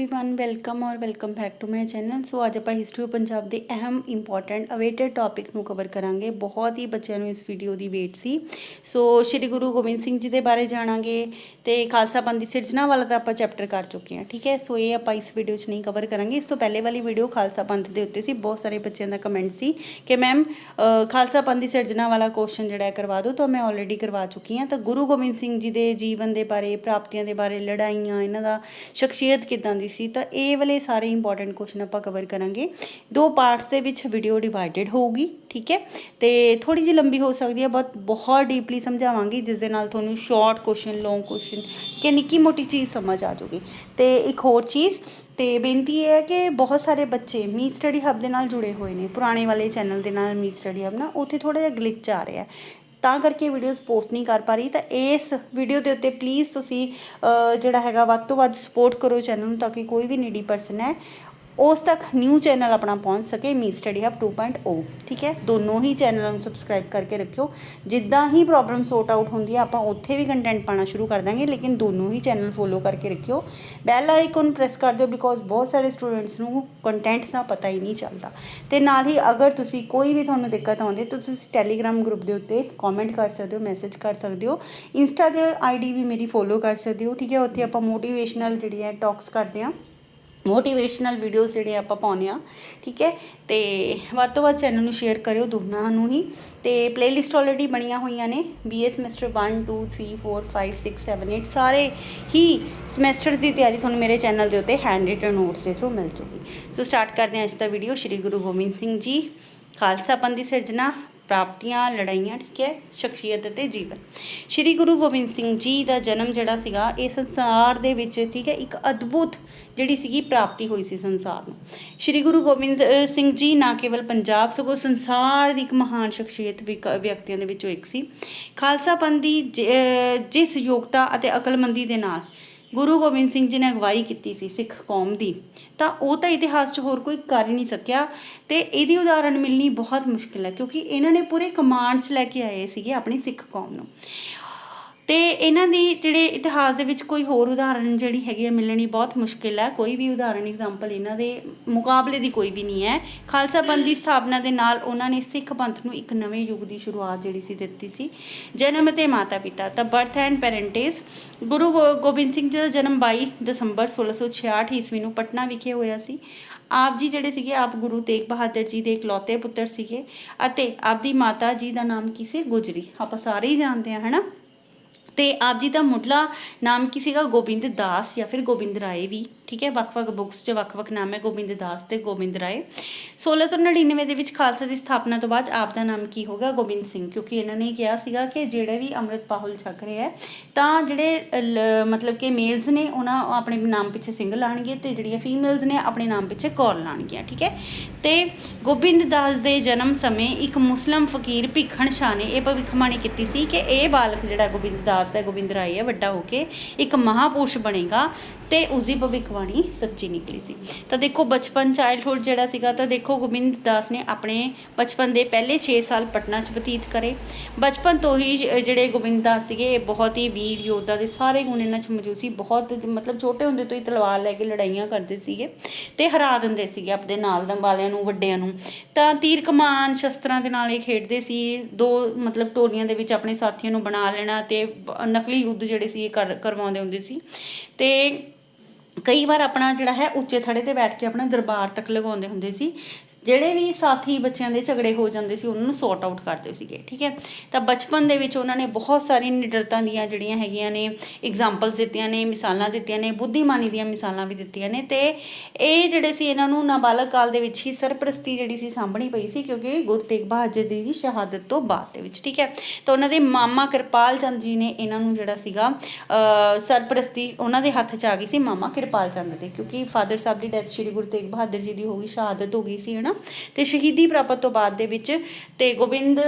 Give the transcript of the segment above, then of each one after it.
Everyone welcome ਔਰ welcome back to my channel so ਅੱਜ ਆਪਾਂ ਹਿਸਟਰੀ ਆਫ ਪੰਜਾਬ ਦੇ ਅਹਿਮ ਇੰਪੋਰਟੈਂਟ ਅਵੇਟਡ ਟੌਪਿਕ ਨੂੰ ਕਵਰ ਕਰਾਂਗੇ ਬਹੁਤ ਹੀ ਬੱਚਿਆਂ ਨੂੰ ਇਸ ਵੀਡੀਓ ਦੀ ਵੇਟ ਸੀ ਸੋ ਸ਼੍ਰੀ ਗੁਰੂ ਗੋਬਿੰਦ ਸਿੰਘ ਜੀ ਦੇ ਬਾਰੇ ਜਾਣਾਂਗੇ ਤੇ ਖਾਲਸਾ ਪੰਥ ਦੀ ਸਿਰਜਣਾ ਵਾਲਾ ਤਾਂ ਆਪਾਂ ਚੈਪਟਰ ਕਰ ਚੁੱਕੇ ਹਾਂ ਠੀਕ ਹੈ ਸੋ ਇਹ ਆਪਾਂ ਇਸ ਵੀਡੀਓ 'ਚ ਨਹੀਂ ਕਵਰ ਕਰਾਂਗੇ ਇਸ ਤੋਂ ਪਹਿਲੇ ਵਾਲੀ ਵੀਡੀਓ ਖਾਲਸਾ ਪੰਥ ਦੇ ਉੱਤੇ ਸੀ ਬਹੁਤ ਸਾਰੇ ਬੱਚਿਆਂ ਦਾ ਕਮੈਂਟ ਸੀ ਕਿ ਮੈਮ ਖਾਲਸਾ ਪੰਥ ਦੀ ਸਿਰਜਣਾ ਵਾਲਾ ਕੁਐਸਚਨ ਜਿਹੜਾ ਹੈ ਕਰਵਾ ਦਿਓ ਤਾਂ ਮੈਂ ਆਲਰੇਡੀ ਕਰਵਾ ਚੁੱਕੀ ਹਾਂ ਤਾਂ ਗੁਰੂ ਗੋਬਿੰਦ ਸਿੰਘ ਜੀ ਦੇ ਜੀਵਨ ਦੇ ਬਾਰੇ ਪ੍ਰਾਪਤੀਆਂ ਦੇ ਬਾਰੇ ਲੜਾਈਆਂ ਇਹਨਾਂ ਦਾ ਸ਼ਖਸੀਅਤ ਕਿਦਾਂ ਦੀ ਸੀ, ਤਾਂ ਇਹ ਵਾਲੇ ਸਾਰੇ ਇੰਪੋਰਟੈਂਟ ਕੁਐਸਚਨ ਆਪਾਂ ਕਵਰ ਕਰਾਂਗੇ। ਦੋ ਪਾਰਟਸ ਦੇ ਵਿੱਚ ਵੀਡੀਓ ਡਿਵਾਈਡਡ ਹੋਊਗੀ, ਠੀਕ ਹੈ? ਤੇ ਥੋੜੀ ਜਿਹੀ ਲੰਬੀ ਹੋ ਸਕਦੀ ਹੈ ਬਟ ਬਹੁਤ ਡੀਪਲੀ ਸਮਝਾਵਾਂਗੀ ਜਿਸ ਦੇ ਨਾਲ ਤੁਹਾਨੂੰ ਸ਼ਾਰਟ ਕੁਐਸਚਨ ਲੌਂਗ ਕੁਐਸਚਨ ਕਿ ਨਿੱਕੀ ਮੋਟੀ ਚੀਜ਼ ਸਮਝ ਆ ਜਾਊਗੀ। ਤੇ ਇੱਕ ਹੋਰ ਚੀਜ਼, ਤੇ ਬੇਨਤੀ ਇਹ ਹੈ ਕਿ ਬਹੁਤ ਸਾਰੇ ਬੱਚੇ ਮੀ ਸਟੱਡੀ ਹੱਬ ਦੇ ਨਾਲ ਜੁੜੇ ਹੋਏ ਨੇ, ਪੁਰਾਣੇ ਵਾਲੇ ਚੈਨਲ ਦੇ ਨਾਲ ਮੀ ਸਟੱਡੀ ਹੱਬ ਨਾ, ਉੱਥੇ ਥੋੜਾ ਜਿਹਾ ਗਲਿਚ ਆ ਰਿਹਾ ਤਾਂ ਕਰਕੇ ਵੀਡੀਓਜ਼ ਪੋਸਟ ਨਹੀਂ ਕਰ ਪਾ ਰਹੀ। ਤਾਂ ਇਸ ਵੀਡੀਓ ਦੇ ਉੱਤੇ ਪਲੀਜ਼ ਤੁਸੀਂ ਜਿਹੜਾ ਹੈਗਾ, ਵੱਧ ਤੋਂ ਵੱਧ ਸਪੋਰਟ ਕਰੋ ਚੈਨਲ ਨੂੰ ਤਾਂ ਕਿ ਕੋਈ ਵੀ ਨੀਡੀ ਪਰਸਨ ਹੈ। ਉਸ ਤੱਕ ਨਿਊ ਚੈਨਲ ਆਪਣਾ ਪਹੁੰਚ ਸਕੇ ਮੀ ਸਟੱਡੀ ਹਬ 2.0 ਠੀਕ ਹੈ? ਦੋਨੋਂ ਹੀ ਚੈਨਲਾਂ ਨੂੰ ਸਬਸਕ੍ਰਾਈਬ ਕਰਕੇ ਰੱਖਿਓ। ਜਿੱਦਾਂ ਹੀ ਪ੍ਰੋਬਲਮ ਸੌਟ ਆਊਟ ਹੁੰਦੀ ਹੈ ਆਪਾਂ ਉੱਥੇ ਵੀ ਕੰਟੈਂਟ ਪਾਣਾ ਸ਼ੁਰੂ ਕਰ ਦਾਂਗੇ, ਲੇਕਿਨ ਦੋਨੋਂ ਹੀ ਚੈਨਲ ਫੋਲੋ ਕਰਕੇ ਰੱਖਿਓ। ਬੈਲ ਆਈਕਨ ਪ੍ਰੈਸ ਕਰ ਦਿਓ ਬਿਕੋਜ਼ ਬਹੁਤ ਸਾਰੇ ਸਟੂਡੈਂਟਸ ਨੂੰ ਕੰਟੈਂਟ ਦਾ ਪਤਾ ਹੀ ਨਹੀਂ ਚੱਲਦਾ। ਤੇ ਨਾਲ ਹੀ ਅਗਰ ਤੁਸੀਂ ਕੋਈ ਵੀ ਤੁਹਾਨੂੰ ਦਿੱਕਤ ਆਉਂਦੀ, ਤਾਂ ਤੁਸੀਂ ਟੈਲੀਗ੍ਰਾਮ ਗਰੁੱਪ ਦੇ ਉੱਤੇ ਕਮੈਂਟ ਕਰ ਸਕਦੇ ਹੋ ਮੈਸੇਜ ਕਰ ਸਕਦੇ ਹੋ। ਇੰਸਟਾ ਦੇ ਆਈਡੀ ਵੀ ਮੇਰੀ ਫੋਲੋ ਕਰ ਸਕਦੇ ਹੋ, ਠੀਕ ਹੈ? ਉੱਥੇ ਆਪਾਂ ਮੋਟੀਵੇਸ਼ਨਲ ਜਿਹੜੀ ਹੈ ਟਾਕਸ ਕਰਦੇ ਹਾਂ। ਮੋਟੀਵੇਸ਼ਨਲ ਵੀਡੀਓਜ਼ ਜਿਹੜੇ ਆਪਾਂ ਪਾਉਂਦੇ ਆ ਠੀਕ ਹੈ? ਤੇ ਵੱਧ ਤੋਂ ਵੱਧ ਚੈਨਲ ਨੂੰ ਸ਼ੇਅਰ ਕਰਿਓ ਦੋਨਾਂ ਨੂੰ ਹੀ। ਤੇ ਪਲੇਲਿਸਟ ਆਲਰੇਡੀ ਬਣੀਆਂ ਹੋਈਆਂ ਨੇ ਬੀਏ ਸਮੈਸਟਰ 1 2 3 4 5 6 7 8 ਸਾਰੇ ਹੀ ਸਮੈਸਟਰ ਦੀ ਤਿਆਰੀ ਤੁਹਾਨੂੰ ਮੇਰੇ ਚੈਨਲ ਦੇ ਉੱਤੇ ਹੈਂਡ ਰਿਟਨ ਨੋਟਸ ਦੇ ਥਰੂ ਮਿਲ ਜੂਗੀ। ਸੋ ਸਟਾਰਟ ਕਰਦੇ ਹਾਂ ਅੱਜ ਦਾ ਵੀਡੀਓ ਸ਼੍ਰੀ ਗੁਰੂ ਗੋਬਿੰਦ ਸਿੰਘ ਜੀ, ਖਾਲਸਾ ਪੰਥ ਦੀ ਸਿਰਜਣਾ ਪ੍ਰਾਪਤੀਆਂ, ਲੜਾਈਆਂ, ਠੀਕ ਹੈ, ਸ਼ਖਸੀਅਤ ਅਤੇ ਜੀਵਨ। ਸ਼੍ਰੀ ਗੁਰੂ ਗੋਬਿੰਦ ਸਿੰਘ ਜੀ ਦਾ ਜਨਮ ਜਿਹੜਾ ਸੀਗਾ, ਇਹ ਸੰਸਾਰ ਦੇ ਵਿੱਚ, ਠੀਕ ਹੈ, ਇੱਕ ਅਦਭੁਤ ਜਿਹੜੀ ਸੀਗੀ ਪ੍ਰਾਪਤੀ ਹੋਈ ਸੀ ਸੰਸਾਰ ਨੂੰ। ਸ਼੍ਰੀ ਗੁਰੂ ਗੋਬਿੰਦ ਸਿੰਘ ਜੀ ਨਾ ਕੇਵਲ ਪੰਜਾਬ ਸਗੋਂ ਸੰਸਾਰ ਦੀ ਇੱਕ ਮਹਾਨ ਸ਼ਖਸੀਅਤ ਵਿਕ- ਵਿਅਕਤੀਆਂ ਦੇ ਵਿੱਚੋਂ ਇੱਕ ਸੀ। ਖਾਲਸਾ ਪੰਥ ਦੀ ਜਿਸ ਯੋਗਤਾ ਅਤੇ ਅਕਲਮੰਦੀ ਦੇ ਨਾਲ ਗੁਰੂ ਗੋਬਿੰਦ ਸਿੰਘ ਜੀ ਨੇ ਅਗਵਾਈ ਕੀਤੀ ਸੀ ਸਿੱਖ ਕੌਮ ਦੀ, ਤਾਂ ਉਹ ਤਾਂ ਇਤਿਹਾਸ 'ਚ ਹੋਰ ਕੋਈ ਕਰ ਹੀ ਨਹੀਂ ਸਕਿਆ ਤੇ ਇਹਦੀ ਉਦਾਹਰਣ ਮਿਲਣੀ ਬਹੁਤ ਮੁਸ਼ਕਿਲ ਹੈ ਕਿਉਂਕਿ ਇਹਨਾਂ ਨੇ ਪੂਰੇ ਕਮਾਂਡ 'ਚ ਲੈ ਕੇ ਆਏ ਸੀਗੇ ਆਪਣੀ ਸਿੱਖ ਕੌਮ ਨੂੰ। ਤੇ ਇਹਨਾਂ ਦੀ ਜਿਹੜੇ ਇਤਿਹਾਸ ਦੇ ਵਿੱਚ ਕੋਈ ਹੋਰ ਉਦਾਹਰਣ ਜਿਹੜੀ ਹੈਗੀ ਹੈ ਮਿਲਣੀ ਬਹੁਤ ਮੁਸ਼ਕਿਲ ਹੈ। ਕੋਈ ਵੀ ਉਦਾਹਰਣ ਐਗਜ਼ਾਮਪਲ ਇਹਨਾਂ ਦੇ ਮੁਕਾਬਲੇ ਦੀ ਕੋਈ ਵੀ ਨਹੀਂ ਹੈ। ਖਾਲਸਾ ਪੰਥ ਦੀ ਸਥਾਪਨਾ ਦੇ ਨਾਲ ਉਹਨਾਂ ਨੇ ਸਿੱਖ ਪੰਥ ਨੂੰ ਇੱਕ ਨਵੇਂ ਯੁੱਗ ਦੀ ਸ਼ੁਰੂਆਤ ਜਿਹੜੀ ਸੀ ਦਿੱਤੀ ਸੀ। ਜਨਮ ਅਤੇ ਮਾਤਾ ਪਿਤਾ, ਤਾਂ ਬਰਥ ਐਂਡ ਪੈਰੈਂਟੇਜ ਗੁਰੂ ਗੋ- ਗੋਬਿੰਦ ਸਿੰਘ ਜੀ ਦਾ ਜਨਮ 22 ਦਸੰਬਰ 1666 ਈਸਵੀ ਨੂੰ ਪਟਨਾ ਵਿਖੇ ਹੋਇਆ ਸੀ। ਆਪ ਜੀ ਜਿਹੜੇ ਸੀਗੇ, ਆਪ ਗੁਰੂ ਤੇਗ ਬਹਾਦਰ ਜੀ ਦੇ ਇਕਲੌਤੇ ਪੁੱਤਰ ਸੀਗੇ ਅਤੇ ਆਪ ਦੀ ਮਾਤਾ ਜੀ ਦਾ ਨਾਮ ਕੀ ਸੀ? ਗੁਜਰੀ। ਆਪਾਂ ਸਾਰੇ ਹੀ ਜਾਣਦੇ ਹਾਂ, ਹਨਾ? ਤੇ ਆਪ ਜੀ ਦਾ ਮੁੱਢਲਾ ਨਾਮ ਕੀ ਸੀਗਾ? ਗੋਬਿੰਦ ਦਾਸ ਜਾਂ ਫਿਰ ਗੋਬਿੰਦ ਰਾਏ ਵੀ? ਠੀਕ ਹੈ ਵੱਖ-ਵੱਖ ਬੁੱਕਸ 'ਚ ਵੱਖ-ਵੱਖ ਨਾਮ ਹੈ, ਗੋਬਿੰਦ ਦਾਸ ਤੇ ਗੋਬਿੰਦ ਰਾਏ। 1699 ਦੇ ਵਿੱਚ ਖਾਲਸਾ ਦੀ ਸਥਾਪਨਾ ਤੋਂ ਬਾਅਦ ਆਪ ਦਾ ਨਾਮ ਕੀ ਹੋਗਾ ਗੋਬਿੰਦ ਸਿੰਘ। ਕਿਉਂਕਿ ਇਹਨਾਂ ਨੇ ਕਿਹਾ ਸੀਗਾ ਕਿ ਜਿਹੜੇ ਵੀ ਅੰਮ੍ਰਿਤ ਪਾਹੁਲ ਛਕ ਰਹੇ ਹੈ, ਤਾਂ ਜਿਹੜੇ ਮਤਲਬ ਕਿ ਮੇਲਸ ਨੇ, ਉਹਨਾਂ ਆਪਣੇ ਨਾਮ ਪਿੱਛੇ ਸਿੰਘ ਲਾਣਗੇ ਤੇ ਜਿਹੜੀਆਂ ਫੀਮੇਲਸ ਨੇ, ਆਪਣੇ ਨਾਮ ਪਿੱਛੇ ਕੌਰ ਲਾਣਗੀਆਂ ਠੀਕ ਹੈ? ਤੇ ਗੋਬਿੰਦ ਦਾਸ ਦੇ ਜਨਮ ਸਮੇਂ ਇੱਕ ਮੁਸਲਮ ਫਕੀਰ ਭਿੱਖਣ ਸ਼ਾਹ ਨੇ ਇਹ ਭਵਿੱਖਬਾਣੀ ਕੀਤੀ ਸੀ ਕਿ ਇਹ ਬਾਲਕ ਜਿਹੜਾ ਗੋਬਿੰਦ ਦਾਸ ਦਾ ਗੋਬਿੰਦ ਰਾਏ ਹੈ, ਵੱਡਾ ਹੋ ਕੇ ਇੱਕ ਮਹਾਪੁਰਸ਼ ਬਣੇਗਾ। ਤੇ ਉਸ ਦੀ ਭਵਿੱਖਬਾਣੀ ਸੱਚੀ ਨਿਕਲੀ ਸੀ। ਤਾਂ ਦੇਖੋ, ਬਚਪਨ ਚਾਈਲਡਹੁੱਡ ਜਿਹੜਾ ਸੀਗਾ, ਤਾਂ ਦੇਖੋ ਗੋਬਿੰਦ ਦਾਸ ਨੇ ਆਪਣੇ ਬਚਪਨ ਦੇ ਪਹਿਲੇ 6 ਸਾਲ ਪਟਨਾ 'ਚ ਬਤੀਤ ਕਰੇ। ਬਚਪਨ ਤੋਂ ਹੀ ਜਿਹੜੇ ਗੋਬਿੰਦ ਦਾਸ ਸੀਗੇ, ਇਹ ਬਹੁਤ ਹੀ ਵੀਰ ਯੋਧਾ ਦੇ ਸਾਰੇ ਗੁਣ ਇਹਨਾਂ 'ਚ ਮੌਜੂਦ ਸੀ। ਬਹੁਤ ਮਤਲਬ ਛੋਟੇ ਹੁੰਦੇ ਤੋਂ ਹੀ ਤਲਵਾਰ ਲੈ ਕੇ ਲੜਾਈਆਂ ਕਰਦੇ ਸੀਗੇ ਤੇ ਹਰਾ ਦਿੰਦੇ ਸੀਗੇ ਆਪਣੇ ਨਾਲ ਦੇ ਵਾਲਿਆਂ ਨੂੰ, ਵੱਡਿਆਂ ਨੂੰ। ਤਾਂ ਤੀਰ ਕਮਾਨ ਸ਼ਸਤਰਾਂ ਦੇ ਨਾਲ ਇਹ ਖੇਡਦੇ ਸੀ। ਦੋ ਮਤਲਬ ਟੋਲੀਆਂ ਦੇ ਵਿੱਚ ਆਪਣੇ ਸਾਥੀਆਂ ਨੂੰ ਬਣਾ ਲੈਣਾ ਤੇ ਨਕਲੀ ਯੁੱਧ ਜਿਹੜੇ ਸੀ ਇਹ ਕਰ, ਕਰਵਾਉਂਦੇ ਹੁੰਦੇ ਸੀ। ਤੇ ਕਈ ਵਾਰ ਆਪਣਾ ਜਿਹੜਾ ਹੈ ਉੱਚੇ ਥੜੇ ਤੇ ਬੈਠ ਕੇ ਆਪਣਾ ਦਰਬਾਰ ਤੱਕ ਲਗਾਉਂਦੇ ਹੁੰਦੇ ਸੀ। ਜਿਹੜੇ ਵੀ ਸਾਥੀ ਬੱਚਿਆਂ ਦੇ ਝਗੜੇ ਹੋ ਜਾਂਦੇ ਸੀ, ਉਹਨਾਂ ਨੂੰ ਸੌਟ ਆਊਟ ਕਰਦੇ ਸੀਗੇ, ਠੀਕ ਹੈ? ਤਾਂ ਬਚਪਨ ਦੇ ਵਿੱਚ ਉਹਨਾਂ ਨੇ ਬਹੁਤ ਸਾਰੀ ਨਿਡਰਤਾ ਦੀਆਂ ਜਿਹੜੀਆਂ ਹੈਗੀਆਂ ਨੇ ਐਗਜ਼ਾਮਪਲਸ ਦਿੱਤੀਆਂ ਨੇ, ਮਿਸਾਲਾਂ ਦਿੱਤੀਆਂ ਨੇ, ਬੁੱਧੀਮਾਨੀ ਦੀਆਂ ਮਿਸਾਲਾਂ ਵੀ ਦਿੱਤੀਆਂ ਨੇ, ਤੇ ਇਹ ਜਿਹੜੇ ਸੀ ਇਹਨਾਂ ਨੂੰ ਨਾਬਾਲਗ ਕਾਲ ਦੇ ਵਿੱਚ ਹੀ ਸਰਪ੍ਰਸਤੀ ਜਿਹੜੀ ਸੀ ਸਾਂਭਣੀ ਪਈ ਸੀ, ਕਿਉਂਕਿ ਗੁਰੂ ਤੇਗ ਬਹਾਦਰ ਜੀ ਦੀ ਸ਼ਹਾਦਤ ਤੋਂ ਬਾਅਦ ਦੇ ਵਿੱਚ, ਠੀਕ ਹੈ? ਤਾਂ ਉਹਨਾਂ ਦੇ ਮਾਮਾ ਕਿਰਪਾਲ ਚੰਦ ਜੀ ਨੇ ਇਹਨਾਂ ਨੂੰ ਜਿਹੜਾ ਸੀਗਾ ਸਰਪ੍ਰਸਤੀ ਉਹਨਾਂ ਦੇ ਹੱਥ 'ਚ ਆ ਗਈ ਸੀ ਮਾਮਾ ਕਿਰਪਾਲ ਚੰਦ ਦੇ, ਕਿਉਂਕਿ ਫਾਦਰ ਸਾਹਿਬ ਦੀ ਡੈਥ ਸ਼੍ਰੀ ਗੁਰੂ ਤੇਗ ਬਹਾਦਰ ਜੀ ਦੀ ਹੋ ਗਈ, ਸ਼ਹਾਦਤ ਹੋ ਗਈ ਸੀ, ਹਨਾ? ਤੇ ਸ਼ਹੀਦੀ ਪ੍ਰਾਪਤ ਤੋਂ ਬਾਅਦ ਦੇ ਵਿੱਚ ਤੇ ਗੋਬਿੰਦ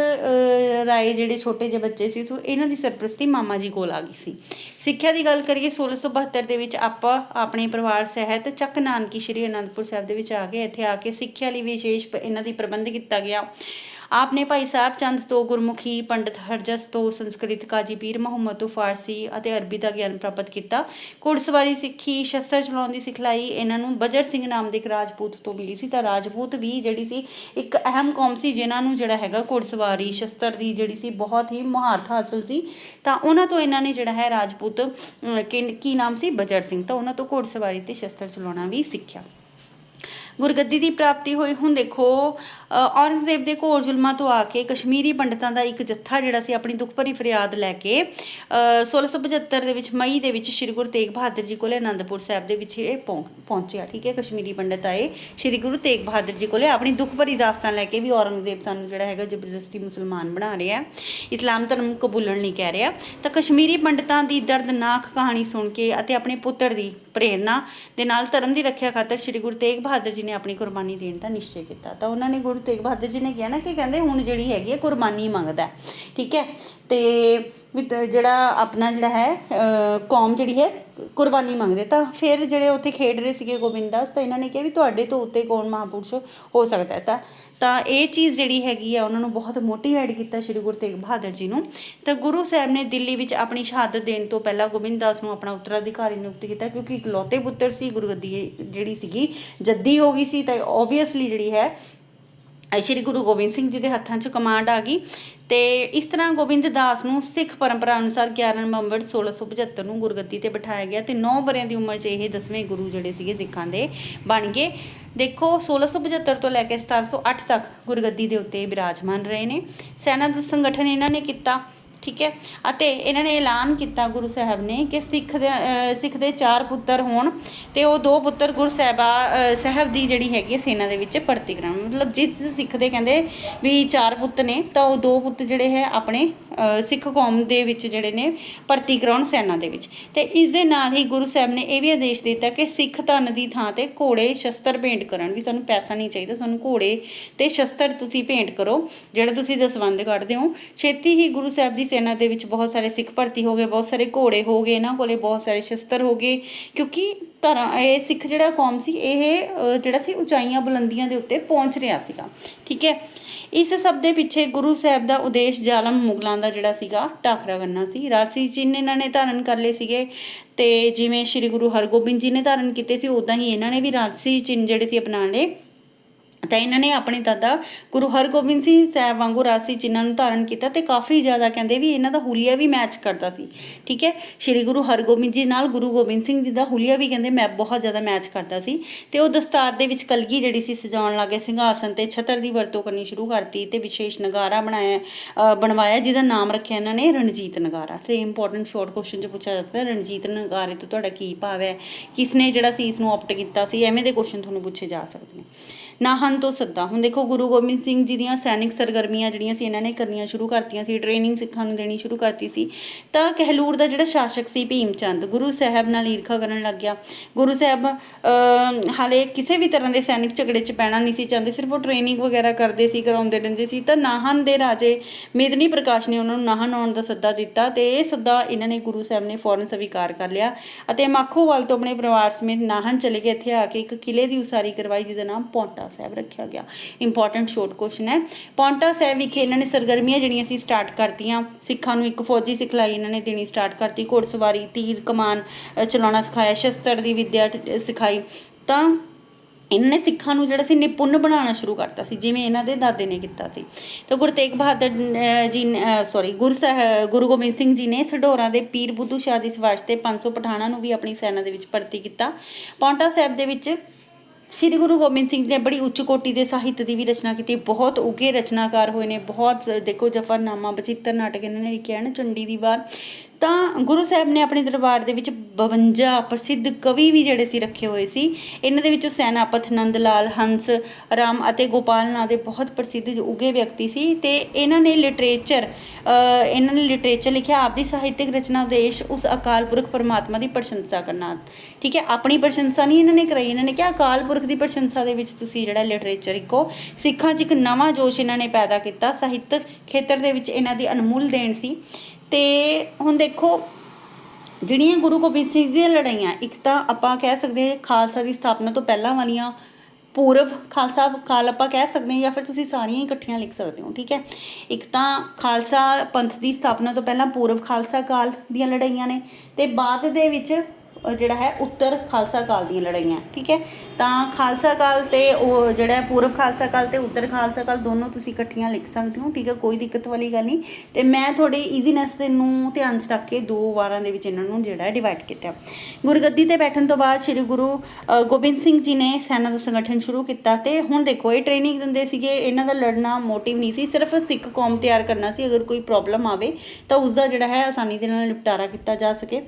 ਰਾਏ ਜਿਹੜੇ ਛੋਟੇ ਜਿਹੇ ਬੱਚੇ ਸੀ, ਸੋ ਇਹਨਾਂ ਦੀ ਸਰਪ੍ਰਸਤੀ ਮਾਮਾ ਜੀ ਕੋਲ ਆ ਗਈ ਸੀ। ਸਿੱਖਿਆ ਦੀ ਗੱਲ ਕਰੀਏ 1672 ਦੇ ਵਿੱਚ ਆਪਾਂ ਆਪਣੇ ਪਰਿਵਾਰ ਸਹਿਤ ਚੱਕ ਨਾਨਕੀ ਸ਼੍ਰੀ ਅਨੰਦਪੁਰ ਸਾਹਿਬ ਦੇ ਵਿੱਚ ਆ ਗਏ। ਇੱਥੇ ਆ ਕੇ ਸਿੱਖਿਆ ਲਈ ਵਿਸ਼ੇਸ਼ ਇਹਨਾਂ ਦੀ ਪ੍ਰਬੰਧ ਕੀਤਾ ਗਿਆ। ਆਪ ਨੇ ਭਾਈ ਸਾਹਿਬ ਚੰਦ ਤੋਂ ਗੁਰਮੁਖੀ ਪੰਡਤ ਹਰਜਸ ਤੋਂ ਸੰਸਕ੍ਰਿਤ ਕਾਜੀ ਪੀਰ ਮੁਹੰਮਦ ਤੋਂ ਫਾਰਸੀ ਅਤੇ ਅਰਬੀ ਦਾ ਗਿਆਨ ਪ੍ਰਾਪਤ ਕੀਤਾ। ਘੋੜਸਵਾਰੀ ਸਿੱਖੀ, ਸ਼ਸਤਰ ਚਲਾਉਣ ਦੀ ਸਿਖਲਾਈ, ਇਹਨਾਂ ਨੂੰ ਬਜਰ ਸਿੰਘ ਨਾਮ ਦੇ ਇੱਕ ਰਾਜਪੂਤ ਤੋਂ ਮਿਲੀ ਸੀ। ਤਾਂ ਰਾਜਪੂਤ ਵੀ ਜਿਹੜੀ ਸੀ, ਇੱਕ ਅਹਿਮ ਕੌਮ ਸੀ, ਜਿਨ੍ਹਾਂ ਨੂੰ ਜਿਹੜਾ ਹੈਗਾ ਘੋੜਸਵਾਰੀ, ਸ਼ਸਤਰ ਦੀ ਜਿਹੜੀ ਸੀ, ਬਹੁਤ ਹੀ ਮਹਾਰਤ ਹਾਸਲ ਸੀ। ਤਾਂ ਉਹਨਾਂ ਤੋਂ ਇਹਨਾਂ ਨੇ ਜਿਹੜਾ ਹੈ ਰਾਜਪੂਤ ਕਿ- ਕੀ ਨਾਮ ਸੀ? ਬਜਰ ਸਿੰਘ। ਤਾਂ ਉਹਨਾਂ ਤੋਂ ਘੋੜਸਵਾਰੀ ਤੇ ਸ਼ਸਤਰ ਚਲਾਉਣਾ ਵੀ ਸਿੱਖਿਆ। ਗੁਰਗੱਦੀ ਦੀ ਪ੍ਰਾਪਤੀ ਹੋਈ ਹੁਣ ਦੇਖੋ ਔਰੰਗਜ਼ੇਬ ਦੇ ਘੋਰ ਜ਼ੁਲਮਾਂ ਤੋਂ ਆ ਕੇ ਕਸ਼ਮੀਰੀ ਪੰਡਤਾਂ ਦਾ ਇੱਕ ਜੱਥਾ ਜਿਹੜਾ ਸੀ ਆਪਣੀ ਦੁੱਖ ਭਰੀ ਫਰਿਆਦ ਲੈ ਕੇ ਅ, 1675 ਦੇ ਵਿੱਚ ਮਈ ਦੇ ਵਿੱਚ ਸ੍ਰੀ ਗੁਰੂ ਤੇਗ ਬਹਾਦਰ ਜੀ ਕੋਲੇ ਆਨੰਦਪੁਰ ਸਾਹਿਬ ਦੇ ਵਿੱਚ ਇਹ ਪਹੁੰ- ਪਹੁੰਚਿਆ ਠੀਕ ਹੈ? ਕਸ਼ਮੀਰੀ ਪੰਡਤ ਆਏ ਸ੍ਰੀ ਗੁਰੂ ਤੇਗ ਬਹਾਦਰ ਜੀ ਕੋਲੇ ਆਪਣੀ ਦੁੱਖ ਭਰੀ ਦਾਸਤਾਨ ਲੈ ਕੇ ਵੀ ਔਰੰਗਜ਼ੇਬ ਸਾਨੂੰ ਜਿਹੜਾ ਹੈਗਾ ਜ਼ਬਰਦਸਤੀ ਮੁਸਲਮਾਨ ਬਣਾ ਰਿਹਾ ਹੈ। ਇਸਲਾਮ ਧਰਮ ਕਬੂਲਣ ਨਹੀਂ ਕਹਿ ਰਿਹਾ ਤਾਂ ਕਸ਼ਮੀਰੀ ਪੰਡਤਾਂ ਦੀ ਦਰਦਨਾਕ ਕਹਾਣੀ ਸੁਣ ਕੇ ਅਤੇ ਆਪਣੇ ਪੁੱਤਰ ਦੀ ਪ੍ਰੇਰਣਾ ਦੇ ਨਾਲ ਧਰਮ ਦੀ ਰੱਖਿਆ ਖਾਤਰ ਸ੍ਰੀ ਗੁਰੂ ਤੇਗ ਬਹਾਦਰ ਜੀ ਨੇ ਆਪਣੀ ਕੁਰਬਾਨੀ ਦੇਣ ਦਾ ਨਿਸ਼ਚੈ ਕੀਤਾ। ਤਾਂ ਉਹਨਾਂ ਨੇ ਗੁਰੂ ਤੇਗ ਬਹਾਦਰ ਜੀ ਨੇ ਕਿਹਾ ਨਾ ਕਿ ਕਹਿੰਦੇ ਹੁਣ ਜਿਹੜੀ ਹੈਗੀ ਹੈ ਕੁਰਬਾਨੀ ਮੰਗਦਾ ਠੀਕ ਹੈ? ਤੇ ਜਿਹੜਾ ਆਪਣਾ ਜਿਹੜਾ ਹੈ ਕੌਮ ਜਿਹੜੀ ਹੈ, ਕੁਰਬਾਨੀ ਮੰਗਦੇ। ਤਾਂ ਫਿਰ ਜਿਹੜੇ ਉੱਥੇ ਖੇਡ ਰਹੇ ਸੀਗੇ ਗੋਬਿੰਦਾਸ ਤਾਂ ਇਹਨਾਂ ਨੇ ਕਿਹਾ ਵੀ ਤੁਹਾਡੇ ਤੋਂ ਉੱਤੇ ਕੌਣ ਮਹਾਂਪੁਰਸ਼ ਹੋ ਸਕਦਾ ਹੈ। ਤਾਂ ਤਾਂ ਇਹ ਚੀਜ਼ ਜਿਹੜੀ ਹੈਗੀ ਆ, ਉਹਨਾਂ ਨੂੰ ਬਹੁਤ ਮੋਟੀਵੇਟ ਕੀਤਾ ਸ਼੍ਰੀ ਗੁਰੂ ਤੇਗ ਬਹਾਦਰ ਜੀ ਨੂੰ। ਤਾਂ ਗੁਰੂ ਸਾਹਿਬ ਨੇ ਦਿੱਲੀ ਵਿੱਚ ਆਪਣੀ ਸ਼ਹਾਦਤ ਦੇਣ ਤੋਂ ਪਹਿਲਾਂ ਗੋਬਿੰਦਾਸ ਨੂੰ ਆਪਣਾ ਉੱਤਰਾਧਿਕਾਰੀ ਨਿਯੁਕਤ ਕੀਤਾ, ਕਿਉਂਕਿ ਇਕਲੌਤੇ ਪੁੱਤਰ ਸੀ ਗੁਰੂ ਗੱਦੀ ਜਿਹੜੀ ਸੀਗੀ, ਜੱਦੀ ਹੋ ਗਈ ਸੀ। ਤਾਂ ਓਬਵੀਅਸਲੀ ਜਿਹੜੀ ਹੈ ਸ਼੍ਰੀ ਗੁਰੂ ਗੋਬਿੰਦ ਸਿੰਘ ਜੀ ਦੇ ਹੱਥਾਂ 'ਚ ਕਮਾਂਡ ਆ ਗਈ ਤੇ ਇਸ ਤਰ੍ਹਾਂ ਗੋਬਿੰਦ ਦਾਸ ਨੂੰ ਸਿੱਖ ਪਰੰਪਰਾ ਅਨੁਸਾਰ 11 ਨਵੰਬਰ 1675 ਨੂੰ ਗੁਰਗੱਦੀ ਤੇ ਬਿਠਾਇਆ ਗਿਆ ਤੇ 9 ਵਰਿਆਂ ਦੀ ਉਮਰ 'ਚ ਇਹ ਦਸਵੇਂ ਗੁਰੂ ਜਿਹੜੇ ਸੀਗੇ ਸਿੱਖਾਂ ਦੇ ਬਣ ਗਏ। ਦੇਖੋ 1675 ਤੋਂ ਲੈ ਕੇ 1708 ਤੱਕ ਗੁਰਗੱਦੀ ਦੇ ਉੱਤੇ ਬਿਰਾਜਮਾਨ ਰਹੇ ਨੇ। ਸੈਨਾ ਦਾ ਸੰਗਠਨ ਇਹਨਾਂ ਨੇ ਕੀਤਾ। ਠੀਕ ਹੈ? ਅਤੇ ਇਹਨਾਂ ਨੇ ਐਲਾਨ ਕੀਤਾ ਗੁਰੂ ਸਾਹਿਬ ਨੇ ਕਿ ਸਿੱਖ ਦੇ ਸਿੱਖ ਦੇ ਚਾਰ ਪੁੱਤਰ ਹੋਣ ਤੇ ਉਹ ਦੋ ਪੁੱਤਰ ਗੁਰੂ ਸਾਹਿਬਾ ਸਾਹਿਬ ਦੀ ਜਿਹੜੀ ਹੈਗੀ ਹੈ ਸੈਨਾ ਦੇ ਵਿੱਚ ਭਰਤੀ ਕਰਾਉਣ। ਮਤਲਬ ਜਿਸ ਸਿੱਖ ਦੇ ਕਹਿੰਦੇ ਵੀ ਚਾਰ ਪੁੱਤ ਨੇ, ਤਾਂ ਉਹ ਦੋ ਪੁੱਤ ਜਿਹੜੇ ਹੈ ਆਪਣੇ ਸਿੱਖ ਕੌਮ ਦੇ ਵਿੱਚ ਜਿਹੜੇ ਨੇ ਭਰਤੀ ਕਰਾਉਣ ਸੈਨਾ ਦੇ ਵਿੱਚ। ਤੇ ਇਸ ਦੇ ਨਾਲ ਹੀ ਗੁਰੂ ਸਾਹਿਬ ਨੇ ਇਹ ਵੀ ਆਦੇਸ਼ ਦਿੱਤਾ ਕਿ ਸਿੱਖ ਧਨ ਦੀ ਥਾਂ ਤੇ ਘੋੜੇ ਸ਼ਸਤਰ ਭੇਂਟ ਕਰਨ ਵੀ ਸਾਨੂੰ ਪੈਸਾ ਨਹੀਂ ਚਾਹੀਦਾ, ਸਾਨੂੰ ਘੋੜੇ ਤੇ ਸ਼ਸਤਰ ਤੁਸੀਂ ਭੇਂਟ ਕਰੋ, ਜਿਹੜਾ ਤੁਸੀਂ ਦਸਵੰਧ ਕੱਢਦੇ ਹੋ। ਛੇਤੀ ਹੀ ਗੁਰੂ ਸਾਹਿਬ ਦੀ ਸੈਨਾ ਦੇ ਵਿੱਚ ਬਹੁਤ ਸਾਰੇ ਸਿੱਖ ਭਰਤੀ ਹੋ ਗਏ, ਬਹੁਤ ਸਾਰੇ ਘੋੜੇ ਹੋ ਗਏ, ਇਹਨਾਂ ਕੋਲੇ ਬਹੁਤ ਸਾਰੇ ਸ਼ਸਤਰ ਹੋ ਗਏ, ਕਿਉਂਕਿ ਧਰਮ, ਇਹ ਸਿੱਖ ਜਿਹੜਾ ਕੌਮ ਸੀ, ਇਹ ਜਿਹੜਾ ਸੀ ਉਚਾਈਆਂ ਬੁਲੰਦੀਆਂ ਦੇ ਉੱਤੇ ਪਹੁੰਚ ਰਿਹਾ ਸੀਗਾ, ਠੀਕ ਹੈ। ਇਸ ਸਭ ਦੇ ਪਿੱਛੇ ਗੁਰੂ ਸਾਹਿਬ ਦਾ ਉਦੇਸ਼ ਜ਼ਾਲਮ ਮੁਗਲਾਂ ਦਾ ਜਿਹੜਾ ਸੀਗਾ, ਟਾਕਰਾ ਕਰਨਾ ਸੀ। ਰਾਜਸੀ ਚਿੰਨ੍ਹ ਇਹਨਾਂ ਨੇ ਧਾਰਨ ਕਰ ਲਏ ਸੀਗੇ ਤੇ ਜਿਵੇਂ ਸ੍ਰੀ ਗੁਰੂ ਹਰਗੋਬਿੰਦ ਜੀ ਨੇ ਧਾਰਨ ਕੀਤੇ ਸੀ ਉਦਾਂ ਹੀ ਇਹਨਾਂ ਨੇ ਵੀ ਰਾਜਸੀ ਚਿੰਨ੍ਹ ਜਿਹੜੇ ਸੀ ਅਪਣਾ ਲਏ। ਤਾਂ ਇਹਨਾਂ ਨੇ ਆਪਣੇ ਦਾਦਾ ਗੁਰੂ ਹਰਗੋਬਿੰਦ ਸਿੰਘ ਸਾਹਿਬ ਵਾਂਗੂ ਰਾਸੀ ਜਿਨ੍ਹਾਂ ਨੂੰ ਧਾਰਨ ਕੀਤਾ ਤੇ ਕਾਫੀ ਜ਼ਿਆਦਾ ਕਹਿੰਦੇ ਵੀ ਇਹਨਾਂ ਦਾ ਹੁਲੀਆ ਵੀ ਮੈਚ ਕਰਦਾ ਸੀ, ਠੀਕ ਹੈ? ਸ਼੍ਰੀ ਗੁਰੂ ਹਰਗੋਬਿੰਦ ਜੀ ਨਾਲ ਗੁਰੂ ਗੋਬਿੰਦ ਸਿੰਘ ਜੀ ਦਾ ਹੁਲੀਆ ਵੀ ਕਹਿੰਦੇ ਮੈਂ ਬਹੁਤ ਜ਼ਿਆਦਾ ਮੈਚ ਕਰਦਾ ਸੀ ਤੇ ਉਹ ਦਸਤਾਰ ਦੇ ਵਿੱਚ ਕਲਗੀ ਜਿਹੜੀ ਸੀ ਸਜਾਉਣ ਲੱਗੇ, ਸਿੰਘਾਸਨ ਤੇ ਛਤਰ ਦੀ ਵਰਤੋਂ ਕਰਨੀ ਸ਼ੁਰੂ ਕਰਤੀ ਤੇ ਵਿਸ਼ੇਸ਼ ਨਗਾਰਾ ਬਣਾਇਆ ਬਣਵਾਇਆ ਜਿਹਦਾ ਨਾਮ ਰੱਖਿਆ ਇਹਨਾਂ ਨੇ ਰਣਜੀਤ ਨਗਾਰਾ। ਤੇ ਇੰਪੋਰਟੈਂਟ ਸ਼ਾਰਟ ਕੁਐਸਚਨ 'ਚ ਪੁੱਛਿਆ ਜਾਂਦਾ ਹੈ, ਰਣਜੀਤ ਨਗਾਰੇ ਤੋਂ ਤੁਹਾਡਾ ਕੀ ਭਾਵ ਹੈ? ਕਿਸ ਨੇ ਜਿਹੜਾ ਸੀ ਇਸ ਨੂੰ ਆਪਟ ਕੀਤਾ ਸੀ? ਐਵੇਂ ਦੇ ਕੁਐਸਚਨ ਤੁਹਾਨੂੰ ਪੁੱਛੇ ਜਾ ਸਕਦੇ ਨੇ। ਨਾਹਨ ਤੋਂ ਸੱਦਾ। ਹੁਣ ਦੇਖੋ ਗੁਰੂ ਗੋਬਿੰਦ ਸਿੰਘ ਜੀ ਦੀਆਂ ਸੈਨਿਕ ਸਰਗਰਮੀਆਂ ਜਿਹੜੀਆਂ ਸੀ, ਇਹਨਾਂ ਨੇ ਕਰਨੀਆਂ ਸ਼ੁਰੂ ਕਰਤੀਆਂ ਸੀ ਟ੍ਰੇਨਿੰਗ ਸਿੱਖਾਂ ਨੂੰ ਦੇਣੀ ਸ਼ੁਰੂ ਕਰਤੀ ਸੀ। ਤਾਂ ਕਹਿਲੂਰ ਦਾ ਜਿਹੜਾ ਸ਼ਾਸਕ ਸੀ ਭੀਮ ਚੰਦ ਗੁਰੂ ਸਾਹਿਬ ਨਾਲ ਈਰਖਾ ਕਰਨ ਲੱਗ ਗਿਆ। ਗੁਰੂ ਸਾਹਿਬ ਹਾਲੇ ਕਿਸੇ ਵੀ ਤਰ੍ਹਾਂ ਦੇ ਸੈਨਿਕ ਝਗੜੇ 'ਚ ਪੈਣਾ ਨਹੀਂ ਸੀ ਚਾਹੁੰਦੇ, ਸਿਰਫ ਉਹ ਟ੍ਰੇਨਿੰਗ ਵਗੈਰਾ ਕਰਦੇ ਸੀ, ਕਰਾਉਂਦੇ ਰਹਿੰਦੇ ਸੀ। ਤਾਂ ਨਾਹਨ ਦੇ ਰਾਜੇ ਮੇਦਨੀ ਪ੍ਰਕਾਸ਼ ਨੇ ਉਹਨਾਂ ਨੂੰ ਨਾਹਨ ਆਉਣ ਦਾ ਸੱਦਾ ਦਿੱਤਾ ਤੇ ਇਹ ਸੱਦਾ ਇਹਨਾਂ ਨੇ ਗੁਰੂ ਸਾਹਿਬ ਨੇ ਫੌਰਨ ਸਵੀਕਾਰ ਕਰ ਲਿਆ ਅਤੇ ਮਾਖੋਵਾਲ ਤੋਂ ਆਪਣੇ ਪਰਿਵਾਰ ਸਮੇਤ ਨਾਹਨ ਚਲੇ ਗਏ। ਇੱਥੇ ਆ ਕੇ ਇੱਕ ਕਿਲੇ ਦੀ ਉਸਾਰੀ ਕਰਵਾਈ, ਜਿਹਦਾ ਨਾਮ ਪੌਂਟਾ ਸਾਹਿਬ ਰੱਖਿਆ ਗਿਆ। ਇੰਪੋਰਟੈਂਟ ਸ਼ੋਰਟ ਕੁਐਸਚਨ ਹੈ। ਪੌਂਟਾ ਸਾਹਿਬ ਵਿਖੇ ਇਹਨਾਂ ਨੇ ਸਰਗਰਮੀਆਂ ਜਿਹੜੀਆਂ ਸੀ ਸਟਾਰਟ ਕਰਤੀਆਂ। ਸਿੱਖਾਂ ਨੂੰ ਇੱਕ ਫੌਜੀ ਸਿਖਲਾਈ ਇਹਨਾਂ ਨੇ ਦੇਣੀ ਸਟਾਰਟ ਕਰਤੀ। ਘੋੜਸਵਾਰੀ, ਤੀਰ, ਕਮਾਨ ਚਲਾਉਣਾ ਸਿਖਾਇਆ। ਸ਼ਸਤਰ ਦੀ ਵਿੱਦਿਆ ਸਿਖਾਈ। ਤਾਂ ਇਹਨਾਂ ਨੇ ਸਿੱਖਾਂ ਨੂੰ ਜਿਹੜਾ ਸੀ ਨਿਪੁੰਨ ਬਣਾਉਣਾ ਸ਼ੁਰੂ ਕਰਤਾ ਸੀ, ਜਿਵੇਂ ਇਹਨਾਂ ਦੇ ਦਾਦੇ ਨੇ ਕੀਤਾ ਸੀ। ਤਾਂ ਗੁਰੂ ਤੇਗ ਬਹਾਦਰ ਜੀ ਸੌਰੀ ਗੁਰੂ ਸਾਹਿਬ ਗੁਰੂ ਗੋਬਿੰਦ ਸਿੰਘ ਜੀ ਨੇ ਸਢੌਰਾ ਦੇ ਪੀਰ ਬੁੱਧੂ ਸ਼ਾਹ ਦੀ ਸਿਫਾਰਿਸ਼ ਤੇ 500 ਪਠਾਣਾਂ ਨੂੰ ਵੀ ਆਪਣੀ ਸੈਨਾ ਦੇ ਵਿੱਚ ਭਰਤੀ ਕੀਤਾ। ਪੌਂਟਾ ਸਾਹਿਬ ਦੇ ਵਿੱਚ ਸ਼੍ਰੀ ਗੁਰੂ ਗੋਬਿੰਦ ਸਿੰਘ ਜੀ ਨੇ ਬੜੀ ਉੱਚ ਕੋਟੀ ਦੇ ਸਾਹਿਤ ਦੀ ਵੀ ਰਚਨਾ ਕੀਤੀ। ਬਹੁਤ ਉੱਘੇ ਰਚਨਾਕਾਰ ਹੋਏ ਨੇ, ਬਹੁਤ ਦੇਖੋ ਜਫਰਨਾਮਾ, ਬਚਿੱਤਰ ਨਾਟਕ ਇਹਨਾਂ ਨੇ ਲਿਖਿਆ ਹੈ ਨਾ ਚੰਡੀ ਦੀ ਵਾਰ। ਤਾਂ ਗੁਰੂ ਸਾਹਿਬ ਨੇ ਆਪਣੇ ਦਰਬਾਰ ਦੇ ਵਿੱਚ 52 ਪ੍ਰਸਿੱਧ ਕਵੀ ਵੀ ਜਿਹੜੇ ਸੀ ਰੱਖੇ ਹੋਏ ਸੀ। ਇਹਨਾਂ ਦੇ ਵਿੱਚੋਂ ਸੈਨਾਪਤ ਨੰਦ ਲਾਲ ਹੰਸ, ਰਾਮ ਅਤੇ ਗੋਪਾਲ ਨਾਂ ਦੇ ਬਹੁਤ ਪ੍ਰਸਿੱਧ ਉੱਘੇ ਵਿਅਕਤੀ ਸੀ ਤੇ ਇਹਨਾਂ ਨੇ ਲਿਟਰੇਚਰ ਇਹਨਾਂ ਨੇ ਲਿਟਰੇਚਰ ਲਿਖਿਆ, ਆਪਦੀ ਸਾਹਿਤਿਕ ਰਚਨਾ ਉਦੇਸ਼ ਉਸ ਅਕਾਲ ਪੁਰਖ ਪਰਮਾਤਮਾ ਦੀ ਪ੍ਰਸ਼ੰਸਾ ਕਰਨਾ। ਠੀਕ ਹੈ, ਆਪਣੀ ਪ੍ਰਸ਼ੰਸਾ ਨਹੀਂ ਇਹਨਾਂ ਨੇ ਕਰਾਈ, ਇਹਨਾਂ ਨੇ ਕਿਹਾ, ਅਕਾਲ ਪੁਰਖ ਦੀ ਪ੍ਰਸ਼ੰਸਾ ਦੇ ਵਿੱਚ ਤੁਸੀਂ ਜਿਹੜਾ ਲਿਟਰੇਚਰ ਇੱਕੋ। ਸਿੱਖਾਂ 'ਚ ਇੱਕ ਨਵਾਂ ਜੋਸ਼ ਇਹਨਾਂ ਨੇ ਪੈਦਾ ਕੀਤਾ। ਸਾਹਿਤਕ ਖੇਤਰ ਦੇ ਵਿੱਚ ਇਹਨਾਂ ਦੀ ਅਨਮੋਲ ਦੇਣ ਸੀ। ਤੇ ਹੁਣ ਦੇਖੋ, ਜਿਹੜੀਆਂ ਗੁਰੂ ਗੋਬਿੰਦ ਸਿੰਘ ਜੀ ਦੀਆਂ ਲੜਾਈਆਂ, ਇੱਕ ਤਾਂ ਆਪਾਂ ਕਹਿ ਸਕਦੇ ਹਾਂ ਖਾਲਸਾ ਦੀ ਸਥਾਪਨਾ ਤੋਂ ਪਹਿਲਾਂ ਵਾਲੀਆਂ ਪੂਰਵ ਖਾਲਸਾ, ਕਾਲ ਆਪਾਂ ਕਹਿ ਸਕਦੇ ਹਾਂ ਜਾਂ ਫਿਰ ਤੁਸੀਂ ਸਾਰੀਆਂ ਹੀ ਇਕੱਠੀਆਂ ਲਿਖ ਸਕਦੇ ਹੋ, ਠੀਕ ਹੈ? ਇੱਕ ਤਾਂ ਖਾਲਸਾ ਪੰਥ ਦੀ ਸਥਾਪਨਾ ਤੋਂ ਪਹਿਲਾਂ ਪੂਰਵ ਖਾਲਸਾ ਕਾਲ ਦੀਆਂ ਲੜਾਈਆਂ ਨੇ ਤੇ ਬਾਅਦ ਦੇ ਵਿੱਚ ਜਿਹੜਾ ਹੈ ਉੱਤਰ ਖਾਲਸਾ ਕਾਲ ਦੀਆਂ ਲੜਾਈਆਂ, ਠੀਕ ਹੈ? ਤਾਂ ਖਾਲਸਾ ਕਾਲ ਤੇ ਉਹ ਜਿਹੜਾ ਪੂਰਬ ਖਾਲਸਾ ਕਾਲ ਤੇ ਉੱਤਰ ਖਾਲਸਾ ਕਾਲ ਦੋਨੋਂ ਤੁਸੀਂ ਇਕੱਠੀਆਂ ਲਿਖ ਸਕਦੇ ਹੋ, ਠੀਕ ਹੈ? ਕੋਈ ਦਿੱਕਤ ਵਾਲੀ ਗੱਲ ਨਹੀਂ। ਤੇ ਮੈਂ ਤੁਹਾਡੇ ਈਜ਼ੀਨੈਸ ਦੇ ਨੂੰ ਧਿਆਨ 'ਚ ਰੱਖ ਕੇ ਦੋ ਵਾਰਾਂ ਦੇ ਵਿੱਚ ਇਹਨਾਂ ਨੂੰ ਜਿਹੜਾ ਡਿਵਾਈਡ ਕੀਤਾ। ਗੁਰਗੱਦੀ ਤੇ ਬੈਠਣ ਤੋਂ ਬਾਅਦ ਸ੍ਰੀ ਗੁਰੂ ਗੋਬਿੰਦ ਸਿੰਘ ਜੀ ਨੇ ਸੈਨਾ ਦਾ ਸੰਗਠਨ ਸ਼ੁਰੂ ਕੀਤਾ ਤੇ ਹੁਣ ਦੇਖੋ, ਇਹ ਟ੍ਰੇਨਿੰਗ ਦਿੰਦੇ ਸੀਗੇ, ਇਹਨਾਂ ਦਾ ਲੜਨਾ ਮੋਟਿਵ ਨਹੀਂ ਸੀ, ਸਿਰਫ ਸਿੱਖ ਕੌਮ ਤਿਆਰ ਕਰਨਾ ਸੀ। ਅਗਰ ਕੋਈ ਪ੍ਰੋਬਲਮ ਆਵੇ ਤਾਂ ਉਸ ਦਾ ਜਿਹੜਾ ਹੈ ਆਸਾਨੀ ਦੇ ਨਾਲ ਨਿਪਟਾਰਾ ਕੀਤਾ ਜਾ ਸਕੇ।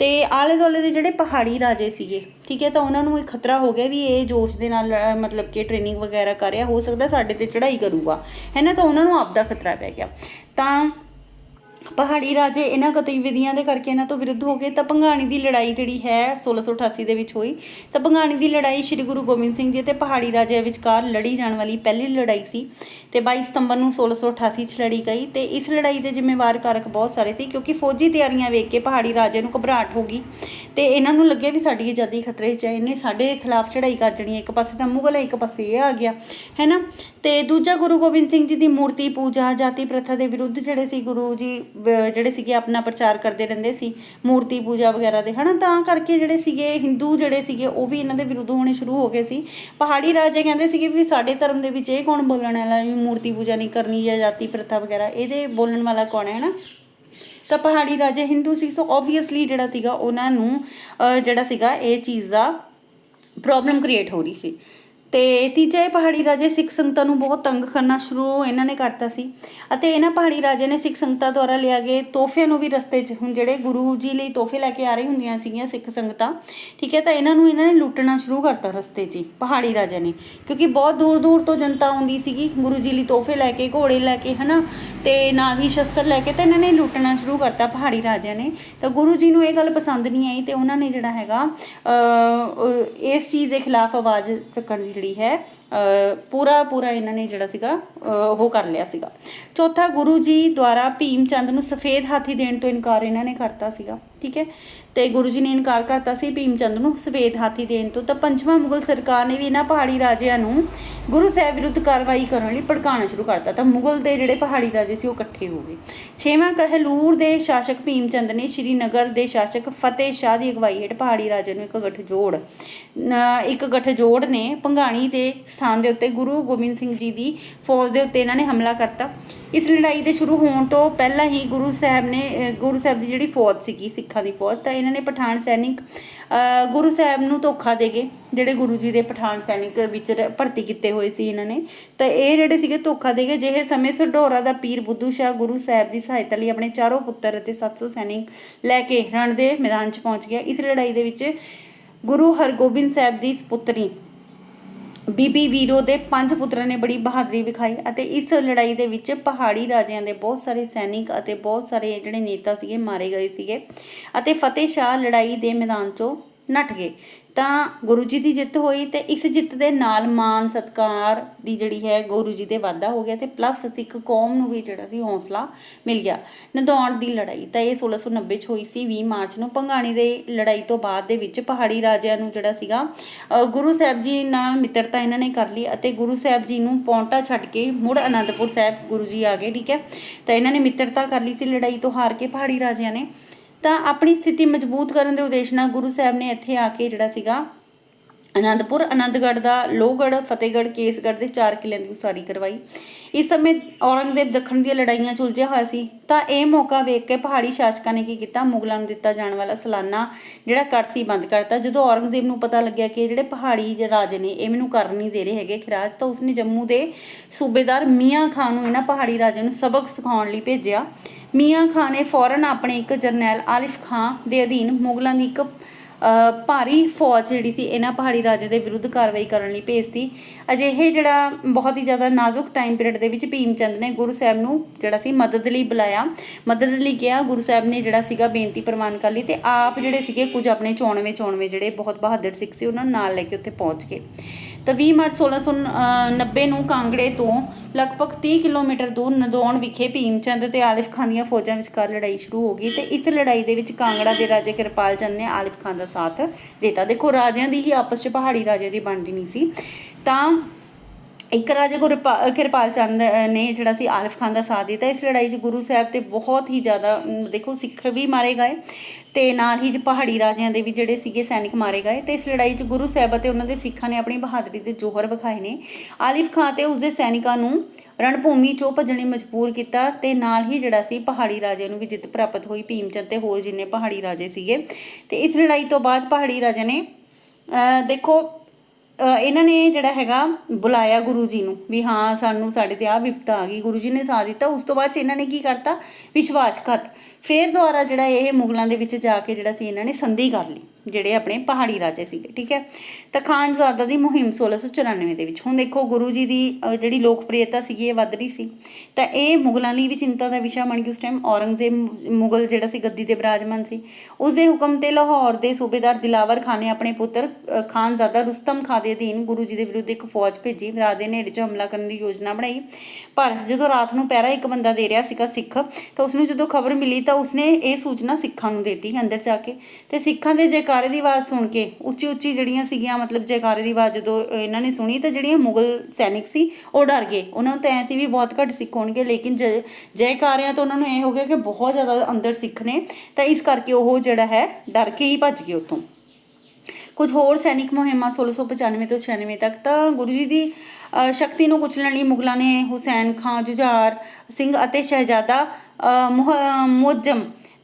ਤੇ ਆਲੇ ਦੁਆਲੇ ਦੇ ਜਿਹੜੇ ਪਹਾੜੀ ਰਾਜੇ ਸੀਗੇ, ਠੀਕ ਹੈ, ਤਾਂ ਉਹਨਾਂ ਨੂੰ ਇਹ ਖਤਰਾ ਹੋ ਗਿਆ ਵੀ ਇਹ ਜੋਸ਼ ਦੇ ਨਾਲ ਮਤਲਬ ਕਿ ਟ੍ਰੇਨਿੰਗ ਵਗੈਰਾ ਕਰ ਰਿਹਾ, ਹੋ ਸਕਦਾ ਸਾਡੇ ਤੇ ਚੜ੍ਹਾਈ ਕਰੂਗਾ, ਹੈ ਨਾ, ਤਾਂ ਉਹਨਾਂ ਨੂੰ ਆਪ ਦਾ ਖਤਰਾ ਪੈ ਗਿਆ। ਤਾਂ ਪਹਾੜੀ ਰਾਜੇ ਇਹਨਾਂ ਗਤੀਵਿਧੀਆਂ ਦੇ ਕਰਕੇ ਇਹਨਾਂ ਤੋਂ ਵਿਰੁੱਧ ਹੋ ਗਏ, ਤਾਂ ਭੰਗਾਣੀ ਦੀ ਲੜਾਈ ਜਿਹੜੀ ਹੈ 1688 ਦੇ ਵਿੱਚ ਹੋਈ। ਤਾਂ ਭੰਗਾਣੀ ਦੀ ਲੜਾਈ ਸ੍ਰੀ ਗੁਰੂ ਗੋਬਿੰਦ ਸਿੰਘ ਜੀ ਤੇ ਪਹਾੜੀ ਰਾਜਿਆਂ ਵਿਚਕਾਰ ਲੜੀ ਜਾਣ ਵਾਲੀ ਪਹਿਲੀ ਲੜਾਈ ਸੀ ਤੇ 22 ਸਤੰਬਰ ਨੂੰ 1688 ਚ ਲੜੀ ਗਈ ਤੇ ਇਸ ਲੜਾਈ ਦੇ ਜ਼ਿੰਮੇਵਾਰ ਕਾਰਕ ਬਹੁਤ ਸਾਰੇ ਸੀ ਕਿਉਂਕਿ ਫੌਜੀ ਤਿਆਰੀਆਂ ਵੇਖ ਕੇ ਪਹਾੜੀ ਰਾਜੇ ਨੂੰ ਘਬਰਾਹਟ ਹੋ ਗਈ ਤੇ ਇਹਨਾਂ ਨੂੰ ਲੱਗਿਆ ਵੀ ਸਾਡੀ ਆਜ਼ਾਦੀ ਖਤਰੇ 'ਚ ਹੈ, ਇਹਨੇ ਸਾਡੇ ਖਿਲਾਫ ਚੜ੍ਹਾਈ ਕਰ ਜਣੀ ਹੈ, ਇੱਕ ਪਾਸੇ ਤਾਂ ਮੁਗਲ ਹੈ, ਇੱਕ ਪਾਸੇ ਇਹ ਆ ਗਿਆ, ਹੈ ਨਾ? ਤੇ ਦੂਜਾ ਗੁਰੂ ਗੋਬਿੰਦ ਸਿੰਘ ਜੀ ਦੀ ਮੂਰਤੀ ਪੂਜਾ, ਜਾਤੀ ਪ੍ਰਥਾ ਦੇ ਵਿਰੁੱਧ ਜਿਹੜੇ ਸੀ ਗੁਰੂ ਜੀ ਜਿਹੜੇ ਸੀਗੇ ਆਪਣਾ ਪ੍ਰਚਾਰ ਕਰਦੇ ਰਹਿੰਦੇ ਸੀ, ਮੂਰਤੀ ਪੂਜਾ ਵਗੈਰਾ ਦੇ, ਹਨਾ? ਤਾਂ ਕਰਕੇ ਜਿਹੜੇ ਸੀਗੇ ਹਿੰਦੂ ਜਿਹੜੇ ਸੀਗੇ, ਉਹ ਵੀ ਇਹਨਾਂ ਦੇ ਵਿਰੁੱਧ ਹੋਣੇ ਸ਼ੁਰੂ ਹੋ ਗਏ ਸੀ। ਪਹਾੜੀ ਰਾਜੇ ਕਹਿੰਦੇ ਸੀਗੇ ਵੀ ਸਾਡੇ ਧਰਮ ਦੇ ਵਿੱਚ ਇਹ ਕੌਣ ਬੋਲਣ ਵਾਲਾ ਵੀ ਮੂਰਤੀ ਪੂਜਾ ਨਹੀਂ ਕਰਨੀ ਜਾਂ ਜਾਤੀ ਪ੍ਰਥਾ ਵਗੈਰਾ, ਇਹਦੇ ਬੋਲਣ ਵਾਲਾ ਕੌਣ ਹੈ ਨਾ ਤਾਂ ਪਹਾੜੀ ਰਾਜੇ ਹਿੰਦੂ ਸੀ ਸੋ ਆਬਵੀਅਸਲੀ ਜਿਹੜਾ ਸੀਗਾ, ਉਹਨਾਂ ਨੂੰ ਜਿਹੜਾ ਸੀਗਾ, ਇਹ ਚੀਜ਼ ਦਾ ਪ੍ਰੋਬਲਮ ਕ੍ਰੀਏਟ ਹੋ ਰਹੀ ਸੀ। ਤੇ ਤੀਜਾ ਇਹ ਪਹਾੜੀ ਰਾਜੇ ਸਿੱਖ ਸੰਗਤਾਂ ਨੂੰ ਬਹੁਤ ਤੰਗ ਕਰਨਾ ਸ਼ੁਰੂ ਇਹਨਾਂ ਨੇ ਕਰਤਾ ਸੀ। ਅਤੇ ਇਹਨਾਂ ਪਹਾੜੀ ਰਾਜੇ ਨੇ ਸਿੱਖ ਸੰਗਤਾਂ ਦੁਆਰਾ ਲਿਆ ਗਏ ਤੋਹਫਿਆਂ ਨੂੰ ਵੀ ਰਸਤੇ 'ਚ ਹੁਣ ਜਿਹੜੇ ਗੁਰੂ ਜੀ ਲਈ ਤੋਹਫੇ ਲੈ ਕੇ ਆ ਰਹੀ ਹੁੰਦੀਆਂ ਸੀਗੀਆਂ ਸਿੱਖ ਸੰਗਤਾਂ ਠੀਕ ਹੈ ਤਾਂ ਇਹਨਾਂ ਨੂੰ ਇਹਨਾਂ ਨੇ ਲੁੱਟਣਾ ਸ਼ੁਰੂ ਕਰਤਾ ਰਸਤੇ 'ਚ ਹੀ, ਪਹਾੜੀ ਰਾਜੇ ਨੇ। ਕਿਉਂਕਿ ਬਹੁਤ ਦੂਰ ਦੂਰ ਤੋਂ ਜਨਤਾ ਆਉਂਦੀ ਸੀਗੀ ਗੁਰੂ ਜੀ ਲਈ ਤੋਹਫੇ ਲੈ ਕੇ ਘੋੜੇ ਲੈ ਕੇ ਹਨਾ ਤੇ ਨਾਲ ਹੀ ਸ਼ਸਤਰ ਲੈ ਕੇ ਤਾਂ ਇਹਨਾਂ ਨੇ ਲੁੱਟਣਾ ਸ਼ੁਰੂ ਕਰਤਾ ਪਹਾੜੀ ਰਾਜਿਆਂ ਨੇ। ਤਾਂ ਗੁਰੂ ਜੀ ਨੂੰ ਇਹ ਗੱਲ ਪਸੰਦ ਨਹੀਂ ਆਈ ਤੇ ਉਹਨਾਂ ਨੇ ਜਿਹੜਾ ਹੈਗਾ ਇਸ ਚੀਜ਼ ਦੇ ਖਿਲਾਫ ਆਵਾਜ਼ ਚੱਕਣ ਦੀ ਜਿਹੜੀ ਹੈ ਪੂਰਾ ਪੂਰਾ ਇਹਨਾਂ ਨੇ ਜਿਹੜਾ ਸੀਗਾ ਉਹ ਕਰ ਲਿਆ ਸੀਗਾ। ਚੌਥਾ, ਗੁਰੂ ਜੀ ਦੁਆਰਾ ਭੀਮ ਚੰਦ ਨੂੰ ਸਫੇਦ ਹਾਥੀ ਦੇਣ ਤੋਂ ਇਨਕਾਰ ਇਹਨਾਂ ਨੇ ਕਰਤਾ ਸੀਗਾ, ਠੀਕ ਹੈ? ਤੇ ਗੁਰੂ ਜੀ ਨੇ ਇਨਕਾਰ ਕਰਤਾ ਸੀ ਭੀਮ ਚੰਦ ਨੂੰ ਸਫੇਦ ਹਾਥੀ ਦੇਣ ਤੋਂ। ਤਾਂ ਪੰਜਵਾਂ ਮੁਗਲ ਸਰਕਾਰ ਨੇ ਵੀ ਇਹਨਾਂ ਪਹਾੜੀ ਰਾਜਿਆਂ ਨੂੰ ਗੁਰੂ ਸਾਹਿਬ ਵਿਰੁੱਧ ਕਾਰਵਾਈ ਕਰਨ ਲਈ ਭੜਕਾਉਣਾ ਸ਼ੁਰੂ ਕਰਤਾ। ਤਾਂ ਮੁਗਲ ਦੇ ਜਿਹੜੇ ਪਹਾੜੀ ਰਾਜੇ ਸੀ, ਉਹ ਇਕੱਠੇ ਹੋ ਗਏ। ਛੇਵਾਂ, ਕਹਿਲੂਰ ਦੇ ਸ਼ਾਸਕ ਭੀਮ ਚੰਦ ਨੇ ਸ਼੍ਰੀਨਗਰ ਦੇ ਸ਼ਾਸਕ ਫਤਿਹ ਸ਼ਾਹ ਦੀ ਅਗਵਾਈ ਹੇਠ ਪਹਾੜੀ ਰਾਜੇ ਨੂੰ ਇੱਕ ਗੱਠਜੋੜ ਇੱਕ ਗਠਜੋੜ ਨੇ ਭੰਗਾਣੀ ਦੇ ਸਥਾਨ ਦੇ ਉੱਤੇ ਗੁਰੂ ਗੋਬਿੰਦ ਸਿੰਘ ਜੀ ਦੀ ਫੌਜ ਦੇ ਉੱਤੇ ਇਹਨਾਂ ਨੇ ਹਮਲਾ ਕਰਤਾ। ਇਸ ਲੜਾਈ ਦੇ ਸ਼ੁਰੂ ਹੋਣ ਤੋਂ ਪਹਿਲਾਂ ਹੀ ਗੁਰੂ ਸਾਹਿਬ ਨੇ ਗੁਰੂ ਸਾਹਿਬ ਦੀ ਜਿਹੜੀ ਫੌਜ ਸੀਗੀ, ਸਿੱਖਾਂ ਦੀ ਫੌਜ, ਤਾਂ ਇਹਨਾਂ ਨੇ ਪਠਾਨ ਸੈਨਿਕ ਗੁਰੂ ਸਾਹਿਬ ਨੂੰ ਧੋਖਾ ਦੇ ਗਏ ਜਿਹੜੇ ਗੁਰੂ ਜੀ ਦੇ ਪਠਾਨ ਸੈਨਿਕ ਵਿੱਚ ਰ- ਭਰਤੀ ਕੀਤੇ ਹੋਏ ਸੀ ਇਹਨਾਂ ਨੇ, ਤਾਂ ਇਹ ਜਿਹੜੇ ਸੀਗੇ ਧੋਖਾ ਦੇ ਗਏ ਜਿਹੇ ਸਮੇਂ ਸਢੌਰਾ ਦਾ ਪੀਰ ਬੁੱਧੂ ਸ਼ਾਹ ਗੁਰੂ ਸਾਹਿਬ ਦੀ ਸਹਾਇਤਾ ਲਈ ਆਪਣੇ ਚਾਰੋਂ ਪੁੱਤਰ ਅਤੇ 700 ਸੈਨਿਕ ਲੈ ਕੇ ਰਣ ਦੇ ਮੈਦਾਨ 'ਚ ਪਹੁੰਚ ਗਿਆ। ਇਸ ਲੜਾਈ ਦੇ ਵਿੱਚ ਗੁਰੂ ਹਰਗੋਬਿੰਦ ਸਾਹਿਬ ਦੀ ਸੁਪੁੱਤਰੀ। ਬੀਬੀ ਵੀਰੋ ਦੇ ਪੰਜ ਪੁੱਤਰਾਂ ਨੇ ਬੜੀ ਬਹਾਦਰੀ ਵਿਖਾਈ ਅਤੇ ਇਸ ਲੜਾਈ ਦੇ ਵਿੱਚ ਪਹਾੜੀ ਰਾਜਿਆਂ ਦੇ ਬਹੁਤ ਸਾਰੇ ਸੈਨਿਕ ਅਤੇ ਬਹੁਤ ਸਾਰੇ ਜਿਹੜੇ ਨੇਤਾ ਸੀਗੇ, ਮਾਰੇ ਗਏ ਸੀਗੇ ਅਤੇ ਫਤਿਹ ਸ਼ਾਹ ਲੜਾਈ ਦੇ ਮੈਦਾਨ 'ਚੋਂ ਨੱਠ ਗਏ। ਤਾਂ ਗੁਰੂ ਜੀ ਦੀ ਜਿੱਤ ਹੋਈ ਤੇ ਇਸ ਜਿੱਤ ਦੇ ਨਾਲ ਮਾਨ ਸਤਕਾਰ ਦੀ ਜਿਹੜੀ ਹੈ ਗੁਰੂ ਜੀ ਦੇ ਵਾਧਾ ਹੋ ਗਿਆ ਤੇ ਪਲੱਸ ਸਿੱਖ ਕੌਮ ਨੂੰ ਵੀ ਜਿਹੜਾ ਸੀ ਹੌਸਲਾ ਮਿਲ ਗਿਆ। ਨਦੌਣ ਦੀ ਲੜਾਈ ਤਾਂ ਇਹ 1690 ਚ ਹੋਈ ਸੀ 20 ਮਾਰਚ ਨੂੰ ਭੰਗਾਣੀ ਦੇ ਲੜਾਈ ਤੋਂ ਬਾਅਦ ਦੇ ਵਿੱਚ ਪਹਾੜੀ ਰਾਜਿਆਂ ਨੂੰ ਜਿਹੜਾ ਸੀਗਾ ਗੁਰੂ ਸਾਹਿਬ ਜੀ ਨਾਲ ਮਿੱਤਰਤਾ ਇਹਨਾਂ ਨੇ ਕਰ ਲਈ ਅਤੇ ਗੁਰੂ ਸਾਹਿਬ ਜੀ ਨੂੰ ਪੌਂਟਾ ਛੱਡ ਕੇ ਮੁੜ ਅਨੰਦਪੁਰ ਸਾਹਿਬ ਗੁਰੂ ਜੀ ਆ ਗਏ, ਠੀਕ ਹੈ। ਤਾਂ ਇਹਨਾਂ ਨੇ ਮਿੱਤਰਤਾ ਕਰ ਲਈ ਸੀ ਲੜਾਈ ਤੋਂ ਹਾਰ ਕੇ ਪਹਾੜੀ ਰਾਜਿਆਂ ਨੇ। ਤਾਂ ਆਪਣੀ ਸਥਿਤੀ ਮਜ਼ਬੂਤ ਕਰਨ ਦੇ ਉਦੇਸ਼ ਨਾਲ ਗੁਰੂ ਸਾਹਿਬ ਨੇ ਇੱਥੇ ਆ ਕੇ ਜਿਹੜਾ ਸੀਗਾ ਅਨੰਦਪੁਰ ਆਨੰਦਗੜ੍ਹ ਦਾ ਲੋਹਗੜ੍ਹ, ਫਤਿਹਗੜ੍ਹ, ਕੇਸਗੜ੍ਹ ਦੇ ਚਾਰ ਕਿਲਿਆਂ ਦੀ ਉਸਾਰੀ ਕਰਵਾਈ। ਇਸ ਸਮੇਂ ਔਰੰਗਜ਼ੇਬ ਦੱਖਣ ਦੀਆਂ ਲੜਾਈਆਂ 'ਚ ਹੋਇਆ ਸੀ। ਤਾਂ ਇਹ ਮੌਕਾ ਵੇਖ ਕੇ ਪਹਾੜੀ ਸ਼ਾਸਕਾਂ ਨੇ ਕੀ ਕੀਤਾ? ਮੁਗਲਾਂ ਨੂੰ ਦਿੱਤਾ ਜਾਣ ਵਾਲਾ ਸਾਲਾਨਾ ਜਿਹੜਾ ਕਰ ਸੀ ਬੰਦ ਕਰਤਾ। ਜਦੋਂ ਔਰੰਗਜ਼ੇਬ ਨੂੰ ਪਤਾ ਲੱਗਿਆ ਕਿ ਜਿਹੜੇ ਪਹਾੜੀ ਰਾਜੇ ਨੇ, ਇਹ ਮੈਨੂੰ ਕਰਨ ਨਹੀਂ ਦੇ ਰਹੇ ਹੈਗੇ ਖਿਰਾਜ, ਤਾਂ ਉਸਨੇ ਜੰਮੂ ਦੇ ਸੂਬੇਦਾਰ ਮੀਆਂ ਖਾਨ ਨੂੰ ਇਹਨਾਂ ਪਹਾੜੀ ਰਾਜਿਆਂ ਨੂੰ ਸਬਕ ਸਿਖਾਉਣ ਲਈ ਭੇਜਿਆ। ਮੀਆਂ ਖਾਨ ਨੇ ਫੌਰਨ ਆਪਣੇ ਇੱਕ ਜਰਨੈਲ ਆਲਿਫ ਖਾਨ ਦੇ ਅਧੀਨ ਮੁਗਲਾਂ ਦੀ ਇੱਕ ਭਾਰੀ ਫੌਜ ਜਿਹੜੀ ਸੀ, ਇਹਨਾਂ ਪਹਾੜੀ ਰਾਜੇ ਦੇ ਵਿਰੁੱਧ ਕਾਰਵਾਈ ਕਰਨ ਲਈ ਭੇਜਤੀ ਅਜਿਹੇ ਜਿਹੜਾ ਬਹੁਤ ਹੀ ਜ਼ਿਆਦਾ ਨਾਜ਼ੁਕ ਟਾਈਮ ਪੀਰੀਅਡ ਦੇ ਵਿੱਚ ਭੀਮ ਚੰਦ ਨੇ ਗੁਰੂ ਸਾਹਿਬ ਨੂੰ ਜਿਹੜਾ ਸੀ ਮਦਦ ਲਈ ਬੁਲਾਇਆ। ਮਦਦ ਲਈ ਕਿਹਾ, ਗੁਰੂ ਸਾਹਿਬ ਨੇ ਜਿਹੜਾ ਸੀਗਾ ਬੇਨਤੀ ਪ੍ਰਵਾਨ ਕਰ ਲਈ ਤੇ ਆਪ ਜਿਹੜੇ ਸੀਗੇ ਕੁਝ ਆਪਣੇ 94 94 ਜਿਹੜੇ ਬਹੁਤ ਬਹਾਦਰ ਸਿੱਖ ਸੀ, ਉਹਨਾਂ ਨੂੰ ਨਾਲ ਲੈ ਕੇ ਉੱਥੇ ਪਹੁੰਚ ਗਏ। ਤਾਂ 20 ਮਾਰਚ 1690 ਨੂੰ ਕਾਂਗੜੇ ਤੋਂ ਲਗਭਗ 30 ਕਿਲੋਮੀਟਰ ਦੂਰ ਨਦੌਣ ਵਿਖੇ ਭੀਮ ਚੰਦ ਤੇ ਆਲਿਫ ਖਾਨ ਦੀਆਂ ਫੌਜਾਂ ਵਿਚਕਾਰ ਲੜਾਈ ਸ਼ੁਰੂ ਹੋ ਗਈ ਤੇ ਇਸ ਲੜਾਈ ਦੇ ਵਿੱਚ ਕਾਂਗੜਾ ਦੇ ਰਾਜੇ ਕਿਰਪਾਲ ਚੰਦ ਨੇ ਆਲਿਫ ਖਾਨ ਦਾ ਸਾਥ ਦਿੱਤਾ। ਦੇਖੋ, ਰਾਜਿਆਂ ਦੀ ਹੀ ਆਪਸ 'ਚ ਪਹਾੜੀ ਰਾਜੇ ਦੀ ਬਣਦੀ ਨਹੀਂ ਸੀ। ਤਾਂ ਇੱਕ ਰਾਜੇ ਗੁਰਪਾ- ਕਿਰਪਾਲ ਚੰਦ ਨੇ ਜਿਹੜਾ ਸੀ ਆਲਿਫ ਖਾਨ ਦਾ ਸਾਥ ਦਿੱਤਾ। ਇਸ ਲੜਾਈ 'ਚ ਗੁਰੂ ਸਾਹਿਬ ਤੇ ਬਹੁਤ ਹੀ ਜ਼ਿਆਦਾ ਦੇਖੋ ਸਿੱਖ ਵੀ ਮਾਰੇ ਗਏ ਤੇ ਨਾਲ ਹੀ ਪਹਾੜੀ ਰਾਜਿਆਂ ਦੇ ਵੀ ਜਿਹੜੇ ਸੀਗੇ ਸੈਨਿਕ ਮਾਰੇ ਗਏ। ਤੇ ਇਸ ਲੜਾਈ 'ਚ ਗੁਰੂ ਸਾਹਿਬ ਅਤੇ ਉਹਨਾਂ ਦੇ ਸਿੱਖਾਂ ਨੇ ਆਪਣੀ ਬਹਾਦਰੀ ਦੇ ਜੋਹਰ ਵਿਖਾਏ ਨੇ। ਆਲਿਫ ਖਾਨ ਤੇ ਉਸਦੇ ਸੈਨਿਕਾਂ ਨੂੰ ਰਣਭੂਮੀ 'ਚੋਂ ਭੱਜਣ ਲਈ ਮਜਬੂਰ ਕੀਤਾ ਤੇ ਨਾਲ ਹੀ ਜਿਹੜਾ ਸੀ ਪਹਾੜੀ ਰਾਜਿਆਂ ਨੂੰ ਵੀ ਜਿੱਤ ਪ੍ਰਾਪਤ ਹੋਈ। ਭੀਮਚੰਦ ਤੇ ਹੋਰ ਜਿੰਨੇ ਪਹਾੜੀ ਰਾਜੇ ਸੀਗੇ। ਤੇ ਇਸ ਲੜਾਈ ਤੋਂ ਬਾਅਦ ਪਹਾੜੀ ਰਾਜਿਆਂ ਨੇ ਦੇਖੋ ਇਹਨਾਂ ਨੇ ਜਿਹੜਾ ਹੈਗਾ ਬੁਲਾਇਆ ਗੁਰੂ ਜੀ ਨੂੰ ਵੀ ਹਾਂ ਸਾਨੂੰ ਸਾਡੇ ਤੇ ਆ ਵਿਪਤਾ ਆ ਗਈ, ਗੁਰੂ ਜੀ ਨੇ ਸਾਥ ਦਿੱਤਾ। ਉਸ ਤੋਂ ਬਾਅਦ 'ਚ ਇਹਨਾਂ ਨੇ ਕੀ ਕਰਤਾ? ਵਿਸ਼ਵਾਸਘਾਤ। ਫੇਰ ਦੁਆਰਾ ਜਿਹੜਾ ਇਹ ਮੁਗਲਾਂ ਦੇ ਵਿੱਚ ਜਾ ਕੇ ਜਿਹੜਾ ਸੀ, ਇਹਨਾਂ ਨੇ ਸੰਧੀ ਕਰ ਲਈ। ਜਿਹੜੇ ਆਪਣੇ ਪਹਾੜੀ ਰਾਜੇ ਸੀਗੇ, ਠੀਕ ਹੈ? ਤਾਂ ਖਾਨਜ਼ਾਦਾ ਦੀ ਮੁਹਿੰਮ 1694 ਦੇ ਵਿੱਚ। ਹੁਣ ਦੇਖੋ, ਗੁਰੂ ਜੀ ਦੀ ਜਿਹੜੀ ਲੋਕਪ੍ਰਿਯਤਾ ਸੀਗੀ, ਇਹ ਵੱਧ ਰਹੀ ਸੀ। ਤਾਂ ਇਹ ਮੁਗਲਾਂ ਲਈ ਵੀ ਚਿੰਤਾ ਦਾ ਵਿਸ਼ਾ ਬਣ ਗਿਆ ਉਸ ਟਾਈਮ ਔਰੰਗਜ਼ੇਬ ਮੁਗਲ ਜਿਹੜਾ ਸੀ, ਗੱਦੀ ਤੇ ਬਿਰਾਜਮਾਨ ਸੀ ਉਸ ਦੇ ਹੁਕਮ ਤੇ ਲਾਹੌਰ ਦੇ ਸੂਬੇਦਾਰ ਦਿਲਾਵਰ ਖਾਨ ਨੇ ਆਪਣੇ ਪੁੱਤਰ ਖਾਨਜ਼ਾਦਾ ਰੁਸਤਮ ਖਾਂ ਦੇ ਅਧੀਨ ਗੁਰੂ ਜੀ ਦੇ ਵਿਰੁੱਧ ਇੱਕ ਫੌਜ ਭੇਜੀ। ਰਾਤ ਦੇ ਨੇੜੇ 'ਚ ਹਮਲਾ ਕਰਨ ਦੀ ਯੋਜਨਾ ਬਣਾਈ। ਪਰ ਜਦੋਂ ਰਾਤ ਨੂੰ ਪਹਿਰਾ ਇੱਕ ਬੰਦਾ ਦੇ ਰਿਹਾ ਸੀਗਾ ਸਿੱਖ, ਤਾਂ ਉਸ ਨੂੰ ਜਦੋਂ ਖਬਰ ਮਿਲੀ ਤਾਂ ਉਸਨੇ ਇਹ ਸੂਚਨਾ ਸਿੱਖਾਂ ਨੂੰ ਦਿੱਤੀ ਅੰਦਰ ਜਾ ਕੇ। ਤੇ ਸਿੱਖਾਂ ਦੇ ਜੈਕਾਰੇ ਦੀ ਆਵਾਜ਼ ਸੁਣ ਕੇ ਉੱਚੀ ਉੱਚੀ ਜਿਹੜੀਆਂ ਸੀਗੀਆਂ ਮਤਲਬ ਜੈਕਾਰੇ ਦੀ ਆਵਾਜ਼ ਜਦੋਂ ਇਹਨਾਂ ਨੇ ਸੁਣੀ ਤਾਂ ਜਿਹੜੀਆਂ ਮੁਗਲ ਸੈਨਿਕ ਸੀ ਉਹ ਡਰ ਗਏ। ਉਹਨਾਂ ਨੂੰ ਤਾਂ ਐਂ ਸੀ ਵੀ ਬਹੁਤ ਘੱਟ ਸਿੱਖ ਹੋਣਗੇ ਲੇਕਿਨ ਜੈ- ਜੈਕਾਰਿਆਂ ਤੋਂ ਉਹਨਾਂ ਨੂੰ ਇਹ ਹੋ ਗਿਆ ਕਿ ਬਹੁਤ ਜ਼ਿਆਦਾ ਅੰਦਰ ਸਿੱਖ ਨੇ ਤਾਂ ਇਸ ਕਰਕੇ ਉਹ ਜਿਹੜਾ ਹੈ ਡਰ ਕੇ ਹੀ ਭੱਜ ਗਏ ਉੱਥੋਂ। ਕੁਝ ਹੋਰ ਸੈਨਿਕ ਮੁਹਿੰਮਾਂ 1695 ਤੋਂ 96 ਤੱਕ ਤਾਂ ਗੁਰੂ ਜੀ ਦੀ ਸ਼ਕਤੀ ਨੂੰ ਕੁਚਲਣ ਲਈ ਮੁਗਲਾਂ ਨੇ ਹੁਸੈਨ ਖਾਂ ਜੁਝਾਰ ਸਿੰਘ ਅਤੇ ਸ਼ਹਿਜ਼ਾਦਾ ਅ,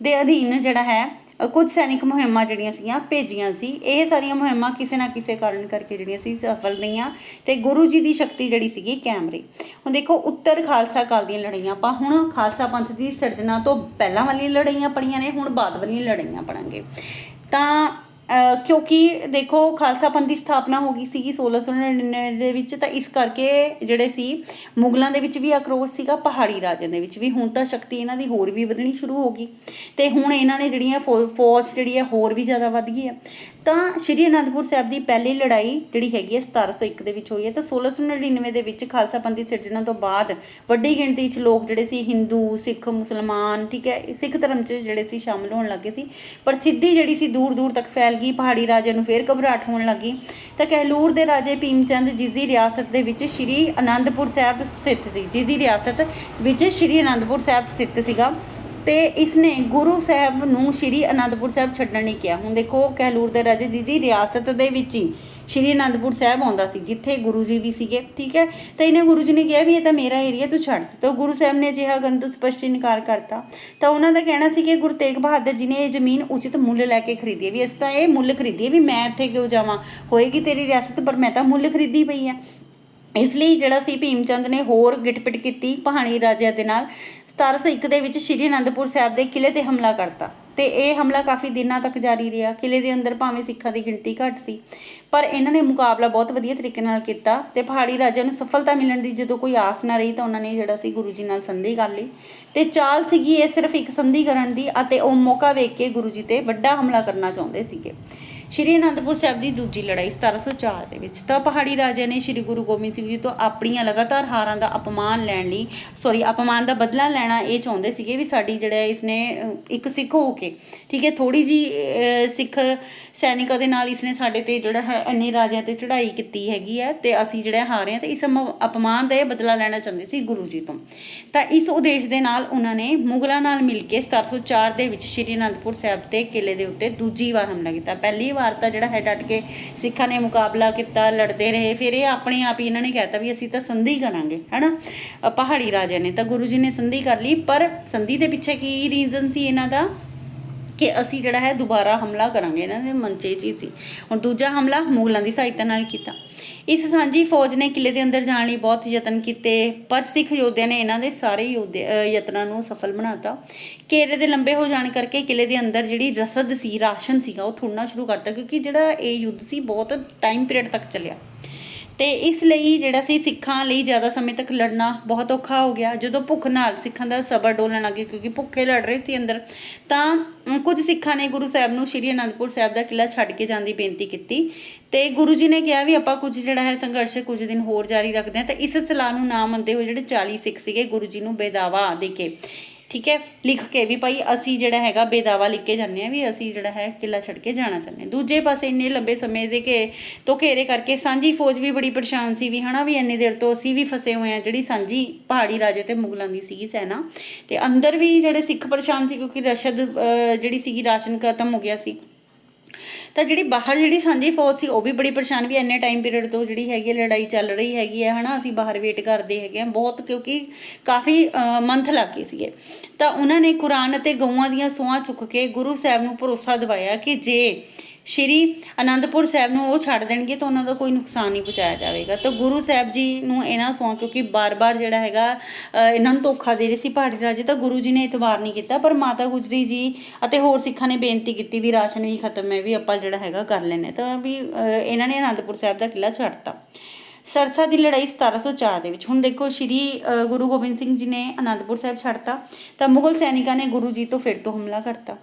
ਦੇ ਅਧੀਨ ਜਿਹੜਾ ਹੈ ਕੁਝ ਸੈਨਿਕ ਮੁਹਿੰਮਾਂ ਜਿਹੜੀਆਂ ਸੀਗੀਆਂ ਭੇਜੀਆਂ ਸੀ। ਇਹ ਸਾਰੀਆਂ ਮੁਹਿੰਮਾਂ ਕਿਸੇ ਨਾ ਕਿਸੇ ਕਾਰਨ ਕਰਕੇ ਜਿਹੜੀਆਂ ਸੀ ਸਫਲ ਰਹੀਆਂ ਤੇ ਗੁਰੂ ਜੀ ਦੀ ਸ਼ਕਤੀ ਜਿਹੜੀ ਸੀਗੀ ਕਾਇਮ ਰਹੀ ਹੁਣ ਦੇਖੋ, ਉੱਤਰ ਖਾਲਸਾ ਕਾਲ ਦੀਆਂ ਲੜਾਈਆਂ, ਆਪਾਂ ਹੁਣ ਖਾਲਸਾ ਪੰਥ ਦੀ ਸਿਰਜਣਾ ਤੋਂ ਪਹਿਲਾਂ ਵਾਲੀਆਂ ਲੜਾਈਆਂ ਪੜੀਆਂ ਨੇ, ਹੁਣ ਬਾਅਦ ਵਾਲੀਆਂ ਲੜਾਈਆਂ ਪੜਾਂਗੇ ਤਾਂ ਕਿਉਂਕਿ ਦੇਖੋ ਖਾਲਸਾ ਪੰਥ ਦੀ ਸਥਾਪਨਾ ਹੋ ਗਈ ਸੀਗੀ 1699 ਦੇ ਵਿੱਚ, ਤਾਂ ਇਸ ਕਰਕੇ ਜਿਹੜੇ ਸੀ, ਮੁਗਲਾਂ ਦੇ ਵਿੱਚ ਵੀ ਆਕਰੋਸ਼ ਸੀਗਾ, ਪਹਾੜੀ ਰਾਜਿਆਂ ਦੇ ਵਿੱਚ ਵੀ। ਹੁਣ ਤਾਂ ਸ਼ਕਤੀ ਇਹਨਾਂ ਦੀ ਹੋਰ ਵੀ ਵਧਣੀ ਸ਼ੁਰੂ ਹੋ ਗਈ। ਤੇ ਹੁਣ ਇਹਨਾਂ ਨੇ ਜਿਹੜੀਆਂ ਫੌ- ਫੌਜ ਜਿਹੜੀ ਹੈ ਹੋਰ ਵੀ ਜ਼ਿਆਦਾ ਵੱਧ ਗਈ ਹੈ ਤਾਂ ਸ਼੍ਰੀ ਅਨੰਦਪੁਰ ਸਾਹਿਬ ਦੀ ਪਹਿਲੀ ਲੜਾਈ ਜਿਹੜੀ ਹੈਗੀ ਹੈ 1701 ਦੇ ਵਿੱਚ ਹੋਈ ਹੈ ਤਾਂ 1699 ਦੇ ਵਿੱਚ ਖਾਲਸਾ ਪੰਥ ਦੀ ਸਿਰਜਣਾ ਤੋਂ ਬਾਅਦ ਵੱਡੀ ਗਿਣਤੀ 'ਚ ਲੋਕ ਜਿਹੜੇ ਸੀ ਹਿੰਦੂ, ਸਿੱਖ, ਮੁਸਲਮਾਨ, ਠੀਕ ਹੈ, ਸਿੱਖ ਧਰਮ 'ਚ ਜਿਹੜੇ ਸੀ ਸ਼ਾਮਲ ਹੋਣ ਲੱਗੇ ਸੀ। ਪਰ ਸਿੱਧੀ ਜਿਹੜੀ ਸੀ ਦੂਰ ਦੂਰ ਤੱਕ ਫੈਲ ਗਈ, ਪਹਾੜੀ ਰਾਜਿਆਂ ਨੂੰ ਫੇਰ ਘਬਰਾਹਟ ਹੋਣ ਲੱਗੀ। ਤਾਂ ਕਹਿਲੂਰ ਦੇ ਰਾਜੇ ਭੀਮਚੰਦ ਜਿਸ ਦੀ ਰਿਆਸਤ ਦੇ ਵਿੱਚ ਸ਼੍ਰੀ ਅਨੰਦਪੁਰ ਸਾਹਿਬ ਸਥਿਤ ਸੀ। ਜਿਸ ਦੀ ਰਿਆਸਤ ਵਿੱਚ ਸ਼੍ਰੀ ਅਨੰਦਪੁਰ ਸਾਹਿਬ ਸਥਿਤ ਸੀਗਾ। ਤੇ ਇਸਨੇ ਗੁਰੂ ਸਾਹਿਬ ਨੂੰ ਸ਼੍ਰੀ ਅਨੰਦਪੁਰ ਸਾਹਿਬ ਛੱਡਣ ਲਈ ਕਿਹਾ। ਹੁਣ ਦੇਖੋ ਕਹਿਲੂਰ ਦੇ ਰਾਜੇ ਜੀ ਦੀ ਰਿਆਸਤ ਦੇ ਵਿੱਚ ਹੀ ਸ਼੍ਰੀ ਅਨੰਦਪੁਰ ਸਾਹਿਬ ਆਉਂਦਾ ਸੀ, ਜਿੱਥੇ ਗੁਰੂ ਜੀ ਵੀ ਸੀਗੇ, ਠੀਕ ਹੈ? ਤਾਂ ਇਹਨੇ ਗੁਰੂ ਜੀ ਨੇ ਕਿਹਾ ਵੀ ਇਹ ਤਾਂ ਮੇਰਾ ਏਰੀਆ ਤੂੰ ਛੱਡ। ਤਾਂ ਗੁਰੂ ਸਾਹਿਬ ਨੇ ਅਜਿਹਾ ਕਰਨ ਤੋਂ ਸਪਸ਼ਟ ਇਨਕਾਰ ਕਰਤਾ। ਤਾਂ ਉਹਨਾਂ ਦਾ ਕਹਿਣਾ ਸੀ ਕਿ ਗੁਰੂ ਤੇਗ ਬਹਾਦਰ ਜੀ ਨੇ ਇਹ ਜ਼ਮੀਨ ਉਚਿਤ ਮੁੱਲ ਲੈ ਕੇ ਖਰੀਦੀ ਹੈ ਵੀ ਇਸ ਤਾਂ ਇਹ ਮੁੱਲ ਖਰੀਦੀ ਵੀ ਮੈਂ ਇੱਥੇ ਕਿਉਂ ਜਾਵਾਂ? ਹੋਏਗੀ ਤੇਰੀ ਰਿਆਸਤ, ਪਰ ਮੈਂ ਤਾਂ ਮੁੱਲ ਖਰੀਦੀ ਪਈ ਆ ਇਸ ਲਈ ਜਿਹੜਾ ਸੀ ਭੀਮਚੰਦ ਨੇ ਹੋਰ ਗਿਟਪਿਟ ਕੀਤੀ ਪਹਾੜੀ ਰਾਜਿਆਂ ਦੇ ਨਾਲ। 1701 ਦੇ ਵਿੱਚ ਸ਼੍ਰੀ ਅਨੰਦਪੁਰ ਸਾਹਿਬ ਦੇ ਕਿਲੇ ਤੇ ਹਮਲਾ ਕਰਤਾ ਤੇ ਇਹ ਹਮਲਾ ਕਾਫੀ ਦਿਨਾਂ ਤੱਕ ਜਾਰੀ ਰਿਹਾ। ਕਿਲੇ ਦੇ ਅੰਦਰ ਭਾਵੇਂ ਸਿੱਖਾਂ ਦੀ ਗਿਣਤੀ ਘੱਟ ਸੀ, ਪਰ ਇਹਨਾਂ ਨੇ ਮੁਕਾਬਲਾ ਬਹੁਤ ਵਧੀਆ ਤਰੀਕੇ ਨਾਲ ਕੀਤਾ ਤੇ ਪਹਾੜੀ ਰਾਜਿਆਂ ਨੂੰ ਸਫਲਤਾ ਮਿਲਣ ਦੀ ਜਦੋਂ ਕੋਈ ਆਸ ਨਾ ਰਹੀ ਤਾਂ ਉਹਨਾਂ ਨੇ ਜਿਹੜਾ ਸੀ ਗੁਰੂ ਜੀ ਨਾਲ ਸੰਧੀ ਕਰ ਲਈ ਤੇ ਚਾਲ ਸੀਗੀ ਇਹ ਸਿਰਫ ਇੱਕ ਸੰਧੀ ਕਰਨ ਦੀ ਅਤੇ ਉਹ ਮੌਕਾ ਵੇਖ ਕੇ ਗੁਰੂ ਜੀ ਤੇ ਵੱਡਾ ਹਮਲਾ ਕਰਨਾ ਚਾਹੁੰਦੇ ਸੀਗੇ। ਸ਼੍ਰੀ ਅਨੰਦਪੁਰ ਸਾਹਿਬ ਦੀ ਦੂਜੀ ਲੜਾਈ 1704 ਦੇ ਵਿੱਚ। ਤਾਂ ਪਹਾੜੀ ਰਾਜਿਆਂ ਨੇ ਸ਼੍ਰੀ ਗੁਰੂ ਗੋਬਿੰਦ ਸਿੰਘ ਜੀ ਤੋਂ ਆਪਣੀਆਂ ਲਗਾਤਾਰ ਹਾਰਾਂ ਦਾ ਅਪਮਾਨ ਲੈਣ ਲਈ ਸੌਰੀ ਅਪਮਾਨ ਦਾ ਬਦਲਾ ਲੈਣਾ ਇਹ ਚਾਹੁੰਦੇ ਸੀਗੇ ਵੀ ਸਾਡੀ ਜਿਹੜਾ ਇਸਨੇ ਇੱਕ ਸਿੱਖ ਹੋ ਕੇ, ਠੀਕ ਹੈ ਥੋੜੀ ਜੀ ਸਿੱਖ ਸੈਨਿਕਾਂ ਦੇ ਨਾਲ ਇਸਨੇ ਸਾਡੇ ਤੇ ਜਿਹੜਾ ਹੈ ਇੰਨੇ ਰਾਜਿਆਂ ਤੇ ਚੜ੍ਹਾਈ ਕੀਤੀ ਹੈਗੀ ਹੈ ਤੇ ਅਸੀਂ ਜਿਹੜਾ ਹਾਰੇ ਹਾਂ ਤੇ ਇਸ ਅਮ- ਅਪਮਾਨ ਦਾ ਇਹ ਬਦਲਾ ਲੈਣਾ ਚਾਹੁੰਦੇ ਸੀ ਗੁਰੂ ਜੀ ਤੋਂ। ਤਾਂ ਇਸ ਉਦੇਸ਼ ਦੇ ਨਾਲ ਉਹਨਾਂ ਨੇ ਮੁਗਲਾਂ ਨਾਲ ਮਿਲ ਕੇ 1704 ਦੇ ਵਿੱਚ ਸ਼੍ਰੀ ਅਨੰਦਪੁਰ ਸਾਹਿਬ ਤੇ ਕਿਲੇ ਦੇ ਉੱਤੇ ਦੂਜੀ ਵਾਰ ਹਮਲਾ ਕੀਤਾ। ਪਹਿਲੀ ਵਾਰ ਤਾਂ ਜਿਹੜਾ ਹੈ ਡਟ ਕੇ ਸਿੱਖਾਂ ਨੇ ਮੁਕਾਬਲਾ ਕੀਤਾ, ਲੜਦੇ ਰਹੇ, ਫਿਰ ਇਹ ਆਪਣੇ ਆਪ ਹੀ ਇਹਨਾਂ ਨੇ ਕਹਿਤਾ ਵੀ ਅਸੀਂ ਤਾਂ ਸੰਧੀ ਕਰਾਂਗੇ, ਹਨਾ? ਪਹਾੜੀ ਰਾਜੇ ਨੇ ਤਾਂ ਗੁਰੂ ਜੀ ਨੇ ਸੰਧੀ ਕਰ ਲਈ, ਪਰ ਸੰਧੀ ਦੇ ਪਿੱਛੇ ਕੀ ਰੀਜ਼ਨ ਸੀ ਇਹਨਾਂ ਦਾ? ਕਿ ਅਸੀਂ ਜਿਹੜਾ ਹੈ ਦੁਬਾਰਾ ਹਮਲਾ ਕਰਾਂਗੇ। ਇਹਨਾਂ ਦੇ ਮਨ 'ਚ ਇਹ ਚੀਜ਼ ਸੀ। ਹੁਣ ਦੂਜਾ ਹਮਲਾ ਮੁਗਲਾਂ ਦੀ ਸਹਾਇਤਾ ਨਾਲ ਕੀਤਾ। ਇਸ ਸਾਂਝੀ ਫੌਜ ਨੇ ਕਿਲੇ ਦੇ ਅੰਦਰ ਜਾਣ ਲਈ ਬਹੁਤ ਯਤਨ ਕੀਤੇ, ਪਰ ਸਿੱਖ ਯੋਧਿਆਂ ਨੇ ਇਹਨਾਂ ਦੇ ਸਾਰੇ ਯੋਧੇ ਯਤਨਾਂ ਨੂੰ ਸਫਲ ਬਣਾਤਾ। ਘੇਰੇ ਦੇ ਲੰਬੇ ਹੋ ਜਾਣ ਕਰਕੇ ਕਿਲੇ ਦੇ ਅੰਦਰ ਜਿਹੜੀ ਰਸਦ ਸੀ, ਰਾਸ਼ਨ ਸੀਗਾ, ਉਹ ਥੁੜਨਾ ਸ਼ੁਰੂ ਕਰਤਾ, ਕਿਉਂਕਿ ਜਿਹੜਾ ਇਹ ਯੁੱਧ ਸੀ, ਬਹੁਤ ਟਾਈਮ ਪੀਰੀਅਡ ਤੱਕ ਚੱਲਿਆ। ਤੇ ਇਸ ਲਈ ਜਿਹੜਾ ਸੀ ਸਿੱਖਾਂ ਲਈ ਜ਼ਿਆਦਾ ਸਮੇਂ ਤੱਕ ਲੜਨਾ ਬਹੁਤ ਔਖਾ ਹੋ ਗਿਆ। ਜਦੋਂ ਭੁੱਖ ਨਾਲ ਸਿੱਖਾਂ ਦਾ ਸਬਰ ਡੋਲਣ ਲੱਗੇ ਕਿਉਂਕਿ ਭੁੱਖੇ ਲੜ ਰਹੇ ਸੀ ਅੰਦਰ, ਤਾਂ ਕੁਝ ਸਿੱਖਾਂ ਨੇ ਗੁਰੂ ਸਾਹਿਬ ਨੂੰ ਸ਼੍ਰੀ ਅਨੰਦਪੁਰ ਸਾਹਿਬ ਦਾ ਕਿਲ੍ਹਾ ਛੱਡ ਕੇ ਜਾਣ ਦੀ ਬੇਨਤੀ ਕੀਤੀ। ਤੇ ਗੁਰੂ ਜੀ ਨੇ ਕਿਹਾ ਵੀ ਆਪਾਂ ਕੁਝ ਜਿਹੜਾ ਹੈ ਸੰਘਰਸ਼ ਕੁਝ ਦਿਨ ਹੋਰ ਜਾਰੀ ਰੱਖਦੇ ਹਾਂ। ਤਾਂ ਇਸ ਸਲਾਹ ਨੂੰ ਨਾ ਮੰਨਦੇ ਹੋਏ ਜਿਹੜੇ 40 ਸਿੱਖ ਸੀਗੇ ਗੁਰੂ ਜੀ ਨੂੰ ਬੇਦਾਵਾ ਦੇ ਕੇ ਠੀਕ ਹੈ, ਲਿਖ ਕੇ ਵੀ ਭਾਈ ਅਸੀਂ ਜਿਹੜਾ ਹੈਗਾ ਬੇਦਾਵਾ ਲਿਖ ਕੇ ਜਾਂਦੇ ਆ ਵੀ ਅਸੀਂ ਜਿਹੜਾ ਹੈ ਕਿਲਾ ਛੱਡ ਕੇ ਜਾਣਾ ਚਾਹੁੰਦੇ ਹਾਂ। ਦੂਜੇ ਪਾਸੇ ਇੰਨੇ ਲੰਬੇ ਸਮੇਂ ਦੇ ਘੇਰੇ ਤੋਂ ਘੇਰੇ ਕਰਕੇ ਸਾਂਝੀ ਫੌਜ ਵੀ ਬੜੀ ਪਰੇਸ਼ਾਨ ਸੀ ਵੀ ਹਨਾ ਵੀ ਇੰਨੀ ਦੇਰ ਤੋਂ ਅਸੀਂ ਵੀ ਫਸੇ ਹੋਏ ਆ ਜਿਹੜੀ ਸਾਂਝੀ ਪਹਾੜੀ ਰਾਜੇ ਤੇ ਮੁਗਲਾਂ ਦੀ ਸੀਗੀ ਸੈਨਾ। ਤੇ ਅੰਦਰ ਵੀ ਜਿਹੜੇ ਸਿੱਖ ਪਰੇਸ਼ਾਨ ਸੀ ਕਿਉਂਕਿ ਰਸ਼ਦ ਜਿਹੜੀ ਸੀਗੀ ਰਾਸ਼ਨ ਖਤਮ ਹੋ ਗਿਆ ਸੀ। ਤਾਂ ਜਿਹੜੀ ਬਾਹਰ ਜਿਹੜੀ ਸਾਂਝੀ ਫੌਜ ਸੀ, ਉਹ ਵੀ ਬੜੀ ਪਰੇਸ਼ਾਨ ਵੀ ਇੰਨੇ ਟਾਈਮ ਪੀਰੀਅਡ ਤੋਂ ਜਿਹੜੀ ਹੈਗੀ ਹੈ ਲੜਾਈ ਚੱਲ ਰਹੀ ਹੈਗੀ ਹੈ ਹਨਾ? ਅਸੀਂ ਬਾਹਰ ਵੇਟ ਕਰਦੇ ਹੈਗੇ ਆ ਬਹੁਤ, ਕਿਉਂਕਿ ਕਾਫੀ ਮੰਥ ਲੱਗ ਗਏ ਸੀਗੇ। ਤਾਂ ਉਹਨਾਂ ਨੇ ਕੁਰਾਨ ਅਤੇ ਗਊਆਂ ਦੀਆਂ ਸੋਹਾਂ ਚੁੱਕ ਕੇ ਗੁਰੂ ਸਾਹਿਬ ਨੂੰ ਭਰੋਸਾ ਦਿਵਾਇਆ ਕਿ ਜੇ ਸ਼੍ਰੀ ਅਨੰਦਪੁਰ ਸਾਹਿਬ ਨੂੰ ਉਹ ਛੱਡ ਦੇਣਗੇ ਤਾਂ ਉਹਨਾਂ ਦਾ ਕੋਈ ਨੁਕਸਾਨ ਨਹੀਂ ਪਹੁੰਚਾਇਆ ਜਾਵੇਗਾ। ਤਾਂ ਗੁਰੂ ਸਾਹਿਬ ਜੀ ਨੂੰ ਇਹਨਾਂ ਸੌਂ ਕਿਉਂਕਿ ਬਾਰ-ਬਾਰ ਜਿਹੜਾ ਹੈਗਾ ਇਹਨਾਂ ਨੂੰ ਧੋਖਾ ਦੇ ਰਹੇ ਸੀ ਪਹਾੜੀ ਰਾਜੇ, ਤਾਂ ਗੁਰੂ ਜੀ ਨੇ ਇਤਵਾਰ ਨਹੀਂ ਕੀਤਾ। ਪਰ ਮਾਤਾ ਗੁਜਰੀ ਜੀ ਅਤੇ ਹੋਰ ਸਿੱਖਾਂ ਨੇ ਬੇਨਤੀ ਕੀਤੀ ਵੀ ਰਾਸ਼ਨ ਵੀ ਖਤਮ ਹੈ, ਵੀ ਆਪਾਂ ਜਿਹੜਾ ਹੈਗਾ ਕਰ ਲੈਨੇ ਤਾਂ ਵੀ ਇਹਨਾਂ ਨੇ ਅਨੰਦਪੁਰ ਸਾਹਿਬ ਦਾ ਕਿਲ੍ਹਾ ਛੱਡਤਾ। ਸਰਸਾ ਦੀ ਲੜਾਈ 1704 ਦੇ ਵਿੱਚ ਹੁਣ ਦੇਖੋ ਸ਼੍ਰੀ ਗੁਰੂ ਗੋਬਿੰਦ ਸਿੰਘ ਜੀ ਨੇ ਅਨੰਦਪੁਰ ਸਾਹਿਬ ਛੱਡਤਾ, ਤਾਂ ਮੁਗਲ ਸੈਨਿਕਾਂ ਨੇ ਗੁਰੂ ਜੀ ਤੋਂ ਫਿਰ ਤੋਂ ਹਮਲਾ ਕਰਤਾ।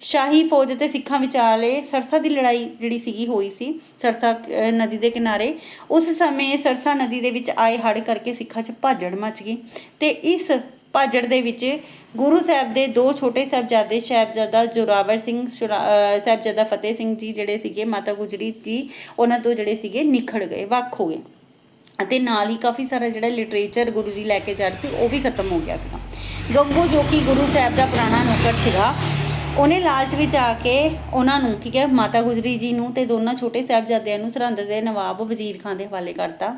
ਸ਼ਾਹੀ ਫੌਜ ਅਤੇ ਸਿੱਖਾਂ ਵਿਚਾਲੇ ਸਰਸਾ ਦੀ ਲੜਾਈ ਜਿਹੜੀ ਸੀਗੀ ਹੋਈ ਸੀ, ਸਰਸਾ ਨਦੀ ਦੇ ਕਿਨਾਰੇ, ਉਸ ਸਮੇਂ ਸਰਸਾ ਨਦੀ ਦੇ ਵਿੱਚ ਆਏ ਹੜ੍ਹ ਕਰਕੇ ਸਿੱਖਾਂ 'ਚ ਭਾਜੜ ਮਚ ਗਈ ਤੇ ਇਸ ਭਾਜੜ ਦੇ ਵਿੱਚ ਗੁਰੂ ਸਾਹਿਬ ਦੇ ਦੋ ਛੋਟੇ ਸਾਹਿਬਜ਼ਾਦੇ, ਸਾਹਿਬਜ਼ਾਦਾ ਜੋਰਾਵਰ ਸਿੰਘ, ਸ਼ੁਰਾ- ਸਾਹਿਬਜ਼ਾਦਾ ਫਤਿਹ ਸਿੰਘ ਜੀ ਜਿਹੜੇ ਸੀਗੇ, ਮਾਤਾ ਗੁਜਰੀ ਜੀ, ਉਹਨਾਂ ਤੋਂ ਜਿਹੜੇ ਸੀਗੇ ਨਿਖੜ ਗਏ, ਵੱਖ ਹੋ ਗਏ। ਅਤੇ ਨਾਲ ਹੀ ਕਾਫੀ ਸਾਰਾ ਜਿਹੜਾ ਲਿਟਰੇਚਰ ਗੁਰੂ ਜੀ ਲੈ ਕੇ ਜਾ ਰਹੇ ਸੀ, ਉਹ ਵੀ ਖਤਮ ਹੋ ਗਿਆ ਸੀਗਾ। ਗੰਗੂ ਜੋ ਕਿ ਗੁਰੂ ਸਾਹਿਬ ਦਾ ਪੁਰਾਣਾ ਨੌਕਰ ਸੀਗਾ ਉਹਨੇ ਲਾਲਚ ਵਿੱਚ ਆ ਕੇ ਉਹਨਾਂ ਨੂੰ ਠੀਕ ਹੈ ਮਾਤਾ ਗੁਜਰੀ ਜੀ ਨੂੰ ਤੇ ਦੋਨਾਂ ਛੋਟੇ ਸਾਹਿਬਜ਼ਾਦਿਆਂ ਨੂੰ ਸਰਹੰਦ ਦੇ ਨਵਾਬ ਵਜ਼ੀਰ ਖਾਨ ਦੇ ਹਵਾਲੇ ਕਰਤਾ।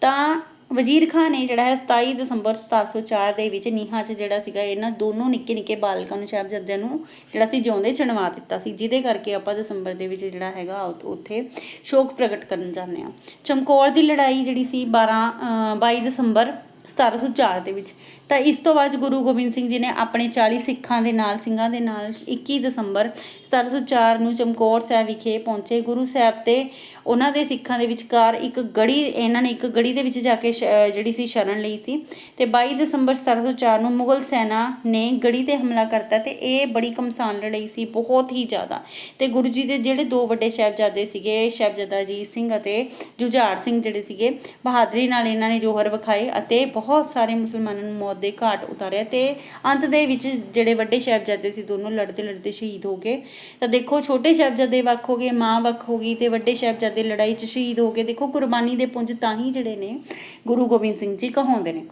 ਤਾਂ ਵਜ਼ੀਰ ਖਾਨ ਨੇ ਜਿਹੜਾ ਹੈ 27 ਦਸੰਬਰ 1704 ਦੇ ਵਿੱਚ ਨੀਹਾਂ 'ਚ ਜਿਹੜਾ ਸੀਗਾ ਇਹਨਾਂ ਦੋਨੋਂ ਨਿੱਕੇ ਨਿੱਕੇ ਬਾਲਕਾਂ ਨੂੰ ਸਾਹਿਬਜ਼ਾਦਿਆਂ ਨੂੰ ਜਿਹੜਾ ਸੀ ਜਿਉਂਦੇ ਚਣਵਾ ਦਿੱਤਾ ਸੀ ਜਿਹਦੇ ਕਰਕੇ ਆਪਾਂ ਦਸੰਬਰ ਦੇ ਵਿੱਚ ਜਿਹੜਾ ਹੈਗਾ ਉੱਥੇ ਸ਼ੋਕ ਪ੍ਰਗਟ ਕਰਨ ਜਾਂਦੇ ਆ ਚਮਕੌਰ ਦੀ ਲੜਾਈ ਜਿਹੜੀ ਸੀ 12 ਅ, 22 ਦਸੰਬਰ 1704 ਦੇ ਵਿੱਚ ਤਾਂ ਇਸ ਤੋਂ ਬਾਅਦ ਗੁਰੂ ਗੋਬਿੰਦ ਸਿੰਘ ਜੀ ਨੇ ਆਪਣੇ 40 ਸਿੱਖਾਂ ਦੇ ਨਾਲ, ਸਿੰਘਾਂ ਦੇ ਨਾਲ 21 ਦਸੰਬਰ 1704 ਨੂੰ ਚਮਕੌਰ ਸਾਹਿਬ ਵਿਖੇ ਪਹੁੰਚੇ। ਗੁਰੂ ਸਾਹਿਬ ਤੇ ਉਹਨਾਂ ਦੇ ਸਿੱਖਾਂ ਦੇ ਵਿਚਕਾਰ ਇੱਕ ਗੜੀ, ਇਹਨਾਂ ਨੇ ਇੱਕ ਗੜੀ ਦੇ ਵਿੱਚ ਜਾ ਕੇ ਸ਼- ਜਿਹੜੀ ਸੀ ਸ਼ਰਨ ਲਈ ਸੀ ਤੇ 22 ਦਸੰਬਰ 1704 ਨੂੰ ਮੁਗਲ ਸੈਨਾ ਨੇ ਗੜੀ ਤੇ ਹਮਲਾ ਕਰਤਾ ਤੇ ਇਹ ਬੜੀ ਕਮਸਾਨ ਲੜਾਈ ਸੀ, ਬਹੁਤ ਹੀ ਜ਼ਿਆਦਾ। ਤੇ ਗੁਰੂ ਜੀ ਦੇ ਜਿਹੜੇ ਦੋ ਵੱਡੇ ਸਾਹਿਬਜ਼ਾਦੇ ਸੀਗੇ, ਸਾਹਿਬਜ਼ਾਦਾ ਅਜੀਤ ਸਿੰਘ ਅਤੇ ਜੁਝਾਰ ਸਿੰਘ ਜਿਹੜੇ ਸੀਗੇ, ਬਹਾਦਰੀ ਨਾਲ ਇਹਨਾਂ ਨੇ ਜੋਹਰ ਵਿਖਾਏ ਅਤੇ ਬਹੁਤ ਸਾਰੇ ਮੁਸਲਮਾਨਾਂ ਨੂੰ ਮੌਤ ਦੇ ਘਾਟ ਉਤਾਰਿਆ ਤੇ ਅੰਤ ਦੇ ਵਿੱਚ ਜਿਹੜੇ ਵੱਡੇ ਸਾਹਿਬਜ਼ਾਦੇ ਸੀ ਦੋਨੋਂ ਲੜਦੇ ਲੜਦੇ ਸ਼ਹੀਦ ਹੋ ਗਏ। ਤਾਂ ਦੇਖੋ ਛੋਟੇ ਸਾਹਿਬਜ਼ਾਦੇ ਵੱਖ ਹੋ ਗਏ, ਮਾਂ ਵੱਖ ਹੋ ਗਈ ਤੇ ਵੱਡੇ ਸਾਹਿਬਜ਼ਾਦੇ ਲੜਾਈ 'ਚ ਸ਼ਹੀਦ ਹੋ ਗਏ। ਦੇਖੋ ਕੁਰਬਾਨੀ ਦੇ ਪੁੰਜ ਤਾਂ ਹੀ ਜਿਹੜੇ ਨੇ ਗੁਰੂ ਗੋਬਿੰਦ ਸਿੰਘ ਜੀ ਕਹਾਉਂਦੇ ਨੇ।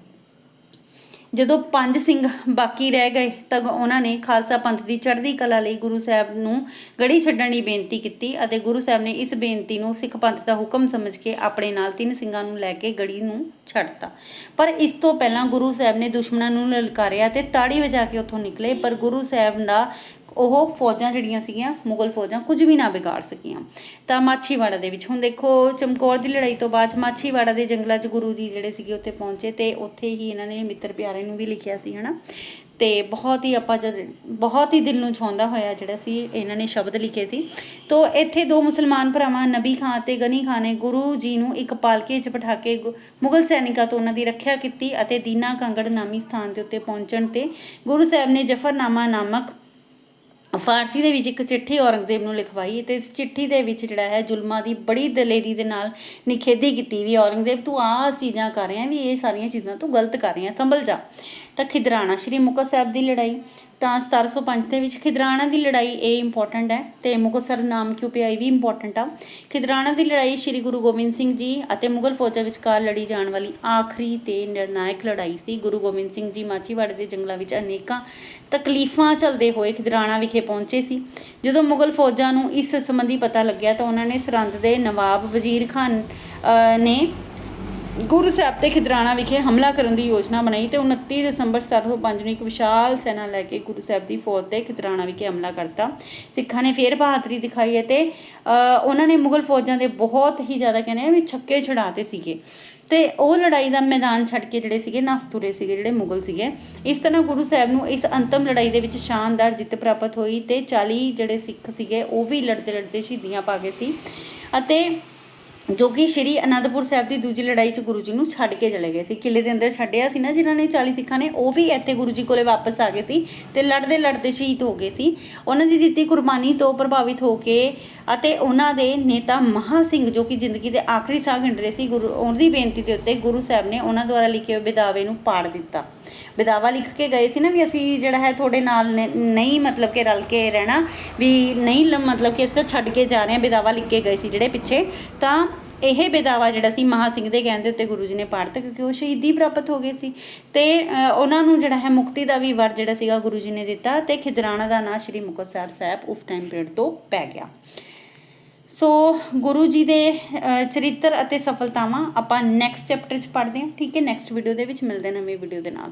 ਜਦੋਂ ਪੰਜ ਸਿੰਘ ਬਾਕੀ ਰਹਿ ਗਏ ਤਾਂ ਉਹਨਾਂ ਨੇ ਖਾਲਸਾ ਪੰਥ ਦੀ ਚੜ੍ਹਦੀ ਕਲਾ ਲਈ ਗੁਰੂ ਸਾਹਿਬ ਨੂੰ ਗੜੀ ਛੱਡਣ ਦੀ ਬੇਨਤੀ ਕੀਤੀ ਅਤੇ ਗੁਰੂ ਸਾਹਿਬ ਨੇ ਇਸ ਬੇਨਤੀ ਨੂੰ ਸਿੱਖ ਪੰਥ ਦਾ ਹੁਕਮ ਸਮਝ ਕੇ ਆਪਣੇ ਨਾਲ ਤਿੰਨ ਸਿੰਘਾਂ ਨੂੰ ਲੈ ਕੇ ਗੜੀ ਨੂੰ ਛੱਡਤਾ। ਪਰ ਇਸ ਤੋਂ ਪਹਿਲਾਂ ਗੁਰੂ ਸਾਹਿਬ ਨੇ ਦੁਸ਼ਮਣਾਂ ਨੂੰ ਲਲਕਾਰਿਆ ਤੇ ਤਾੜੀ ਵਜਾ ਕੇ ਉੱਥੋਂ ਨਿਕਲੇ, ਪਰ ਗੁਰੂ ਸਾਹਿਬ ਦਾ ਉਹ ਫੌਜਾਂ ਜਿਹੜੀਆਂ ਸੀਗੀਆਂ, ਮੁਗਲ ਫੌਜਾਂ ਕੁਝ ਵੀ ਨਾ ਵਿਗਾੜ ਸਕੀਆਂ। ਤਾਂ ਮਾਛੀਵਾੜਾ ਦੇ ਵਿੱਚ, ਹੁਣ ਦੇਖੋ ਚਮਕੌਰ ਦੀ ਲੜਾਈ ਤੋਂ ਬਾਅਦ 'ਚ ਮਾਛੀਵਾੜਾ ਦੇ ਜੰਗਲਾਂ 'ਚ ਗੁਰੂ ਜੀ ਜਿਹੜੇ ਸੀਗੇ ਉੱਥੇ ਪਹੁੰਚੇ ਤੇ ਉੱਥੇ ਹੀ ਇਹਨਾਂ ਨੇ ਮਿੱਤਰ ਪਿਆਰੇ ਨੂੰ ਵੀ ਲਿਖਿਆ ਸੀ, ਹਨਾ? ਤੇ ਬਹੁਤ ਹੀ ਆਪਾਂ ਜਦ, ਬਹੁਤ ਹੀ ਦਿਲ ਨੂੰ ਛਾਉਂਦਾ ਹੋਇਆ ਜਿਹੜਾ ਸੀ, ਇਹਨਾਂ ਨੇ ਸ਼ਬਦ ਲਿਖੇ ਸੀ। ਤੋਂ ਇੱਥੇ ਦੋ ਮੁਸਲਮਾਨ ਭਰਾਵਾਂ, ਨਬੀ ਖਾਨ ਤੇ ਗਨੀ ਖਾਨ ਨੇ ਗੁਰੂ ਜੀ ਨੂੰ ਇੱਕ ਪਾਲਕੇ 'ਚ ਬਿਠਾ ਕੇ ਗੁ- ਮੁਗਲ ਸੈਨਿਕਾਂ ਤੋਂ ਉਹਨਾਂ ਦੀ ਰੱਖਿਆ ਕੀਤੀ ਅਤੇ ਦੀਨਾ ਕਾਂਗੜ ਨਾਮੀ ਸਥਾਨ ਦੇ ਉੱਤੇ ਪਹੁੰਚਣ ਤੇ ਗੁਰੂ ਸਾਹਿਬ ਨੇ ਜਫਰਨਾਮਾ ਨਾਮਕ ਫਾਰਸੀ ਦੇ ਵਿੱਚ ਇੱਕ ਚਿੱਠੀ ਔਰੰਗਜ਼ੇਬ ਨੂੰ ਲਿਖਵਾਈ ਤੇ ਇਸ ਚਿੱਠੀ ਦੇ ਵਿੱਚ ਜਿਹੜਾ ਹੈ ਜ਼ੁਲਮਾਂ ਦੀ ਬੜੀ ਦਲੇਰੀ ਦੇ ਨਾਲ ਨਿਖੇਧੀ ਕੀਤੀ ਵੀ ਔਰੰਗਜ਼ੇਬ ਤੂੰ ਆਹ ਚੀਜ਼ਾਂ ਕਰ ਰਿਹਾ ਵੀ ਇਹ ਸਾਰੀਆਂ ਚੀਜ਼ਾਂ ਤੂੰ ਗਲਤ ਕਰ ਰਿਹਾ, ਸੰਭਲ ਜਾ। ਤਾਂ ਖਿਦਰਾਣਾ, ਸ਼੍ਰੀ ਮੁਕਤਸਰ ਸਾਹਿਬ ਦੀ ਲੜਾਈ। ਤਾਂ 1705 ਦੇ ਵਿੱਚ ਖਿਦਰਾਣਾ ਦੀ ਲੜਾਈ ਇਹ ਇੰਪੋਰਟੈਂਟ ਹੈ ਤੇ ਮੁਕਤਸਰ ਨਾਮ ਕਿਉਂ ਪਿਆ ਇਹ ਵੀ ਇੰਪੋਰਟੈਂਟ ਆ। ਖਿਦਰਾਣਾ ਦੀ ਲੜਾਈ ਸ਼੍ਰੀ ਗੁਰੂ ਗੋਬਿੰਦ ਸਿੰਘ ਜੀ ਅਤੇ ਮੁਗਲ ਫੌਜਾਂ ਵਿਚਕਾਰ ਲੜੀ ਜਾਣ ਵਾਲੀ ਆਖਰੀ ਤੇ ਨਿਰਣਾਇਕ ਲੜਾਈ ਸੀ। ਗੁਰੂ ਗੋਬਿੰਦ ਸਿੰਘ ਜੀ ਮਾਚੀਵਾੜੇ ਦੇ ਜੰਗਲਾਂ ਵਿੱਚ ਅਨੇਕਾਂ ਤਕਲੀਫਾਂ ਝੱਲਦੇ ਹੋਏ ਖਿਦਰਾਣਾ ਵਿਖੇ ਪਹੁੰਚੇ ਸੀ। ਜਦੋਂ ਮੁਗਲ ਫੌਜਾਂ ਨੂੰ ਇਸ ਸੰਬੰਧੀ ਪਤਾ ਲੱਗਿਆ ਤਾਂ ਉਹਨਾਂ ਨੇ ਸਰਹੰਦ ਦੇ ਨਵਾਬ ਵਜ਼ੀਰ ਖਾਨ ਨੇ ਗੁਰੂ ਸਾਹਿਬ ਤੇ ਖਿਦਰਾਣਾ ਵਿਖੇ ਹਮਲਾ ਕਰਨ ਦੀ ਯੋਜਨਾ ਬਣਾਈ ਤੇ 29 ਦਸੰਬਰ 1705 ਨੂੰ ਇੱਕ ਵਿਸ਼ਾਲ ਸੈਨਾ ਲੈ ਕੇ ਗੁਰੂ ਸਾਹਿਬ ਦੀ ਫੌਜ ਤੇ ਖਿਦਰਾਣਾ ਵਿਖੇ ਹਮਲਾ ਕਰਤਾ। ਸਿੱਖਾਂ ਨੇ ਫੇਰ ਬਹਾਦਰੀ ਦਿਖਾਈ ਅਤੇ ਅ, ਉਹਨਾਂ ਨੇ ਮੁਗਲ ਫੌਜਾਂ ਦੇ ਬਹੁਤ ਹੀ ਜ਼ਿਆਦਾ ਕਹਿੰਦੇ ਵੀ ਛੱਕੇ ਛੜਾਤੇ ਸੀਗੇ। ਤੇ ਉਹ ਲੜਾਈ ਦਾ ਮੈਦਾਨ ਛੱਡ ਕੇ ਜਿਹੜੇ ਸੀਗੇ ਨਸ ਤੁਰੇ ਸੀਗੇ ਜਿਹੜੇ ਮੁਗਲ ਸੀਗੇ। ਇਸ ਤਰ੍ਹਾਂ ਗੁਰੂ ਸਾਹਿਬ ਨੂੰ ਇਸ ਅੰਤਮ ਲੜਾਈ ਦੇ ਵਿੱਚ ਸ਼ਾਨਦਾਰ ਜਿੱਤ ਪ੍ਰਾਪਤ ਹੋਈ ਤੇ 40 ਜਿਹੜੇ ਸਿੱਖ ਸੀਗੇ ਉਹ ਵੀ ਲੜਦੇ ਲੜਦੇ ਸ਼ਹੀਦੀਆਂ ਪਾ ਗਏ ਸੀ। ਅਤੇ ਜੋ ਕਿ ਸ਼੍ਰੀ ਅਨੰਦਪੁਰ ਸਾਹਿਬ ਦੀ ਦੂਜੀ ਲੜਾਈ 'ਚ ਗੁਰੂ ਜੀ ਨੂੰ ਛੱਡ ਕੇ ਚਲੇ ਗਏ ਸੀ। ਕਿਲੇ ਦੇ ਅੰਦਰ ਛੱਡਿਆ ਸੀ ਨਾ ਜਿਨ੍ਹਾਂ ਨੇ 40 ਸਿੱਖਾਂ ਨੇ, ਉਹ ਵੀ ਇੱਥੇ ਗੁਰੂ ਜੀ ਕੋਲੇ ਵਾਪਸ ਆ ਗਏ ਸੀ ਤੇ ਲੜਦੇ ਲੜਦੇ ਸ਼ਹੀਦ ਹੋ ਗਏ ਸੀ। ਉਹਨਾਂ ਦੀ ਦਿੱਤੀ ਕੁਰਬਾਨੀ ਤੋਂ ਪ੍ਰਭਾਵਿਤ ਹੋ ਕੇ ਅਤੇ ਉਹਨਾਂ ਦੇ ਨੇਤਾ ਮਹਾ ਸਿੰਘ ਜੋ ਕਿ ਜ਼ਿੰਦਗੀ ਦੇ ਆਖਰੀ ਸਾਹ ਗਿਣ ਰਹੇ ਸੀ, ਗੁਰੂ ਉਹਦੀ ਬੇਨਤੀ ਦੇ ਉੱਤੇ ਗੁਰੂ ਸਾਹਿਬ ਨੇ ਉਹਨਾਂ ਦੁਆਰਾ ਲਿਖੇ ਹੋਏ ਬਿਦਾਵੇ ਨੂੰ ਪਾੜ ਦਿੱਤਾ। ਬਿਦਾਵਾ ਲਿਖ ਕੇ ਗਏ ਸੀ ਨਾ ਵੀ ਅਸੀਂ ਜਿਹੜਾ ਹੈ ਤੁਹਾਡੇ ਨਾਲ ਨੇ- ਨਹੀਂ ਮਤਲਬ ਕਿ ਰਲ ਕੇ ਰਹਿਣਾ, ਵੀ ਨਹੀਂ ਲ- ਮਤਲਬ ਕਿ ਅਸੀਂ ਛੱਡ ਕੇ ਜਾ ਰਹੇ ਹਾਂ ਬਿਦਾਵਾ ਲਿਖ ਕੇ ਗਏ ਸੀ ਜਿਹੜੇ ਪਿੱਛੇ। ਤਾਂ ਇਹ ਬਿਦਾਵਾ ਜਿਹੜਾ ਸੀ ਮਹਾ ਸਿੰਘ ਦੇ ਕਹਿਣ ਦੇ ਉੱਤੇ ਗੁਰੂ ਜੀ ਨੇ ਪਾੜਤਾ ਕਿਉਂਕਿ ਉਹ ਸ਼ਹੀਦੀ ਪ੍ਰਾਪਤ ਹੋ ਗਏ ਸੀ। ਤੇ ਉਹਨਾਂ ਨੂੰ ਜਿਹੜਾ ਹੈ ਮੁਕਤੀ ਦਾ ਵੀ ਵਰ ਜਿਹੜਾ ਸੀਗਾ ਗੁਰੂ ਜੀ ਨੇ ਦਿੱਤਾ ਤੇ ਖਿਦਰਾਣਾ ਦਾ ਨਾਂ ਸ਼੍ਰੀ ਮੁਕਤਸਰ ਸਾਹਿਬ ਉਸ ਟਾਈਮ ਪੀਰੀਅਡ ਤੋਂ ਪੈ ਗਿਆ। ਸੋ, ਗੁਰੂ ਜੀ ਦੇ ਚਰਿੱਤਰ ਅਤੇ ਸਫਲਤਾਵਾਂ ਆਪਾਂ ਨੈਕਸਟ ਚੈਪਟਰ 'ਚ ਪੜ੍ਹਦੇ ਹਾਂ। ਠੀਕ ਹੈ ਨੈਕਸਟ ਵੀਡੀਓ ਦੇ ਵਿੱਚ ਮਿਲਦੇ ਨਵੀਂ ਵੀਡੀਓ ਦੇ ਨਾਲ।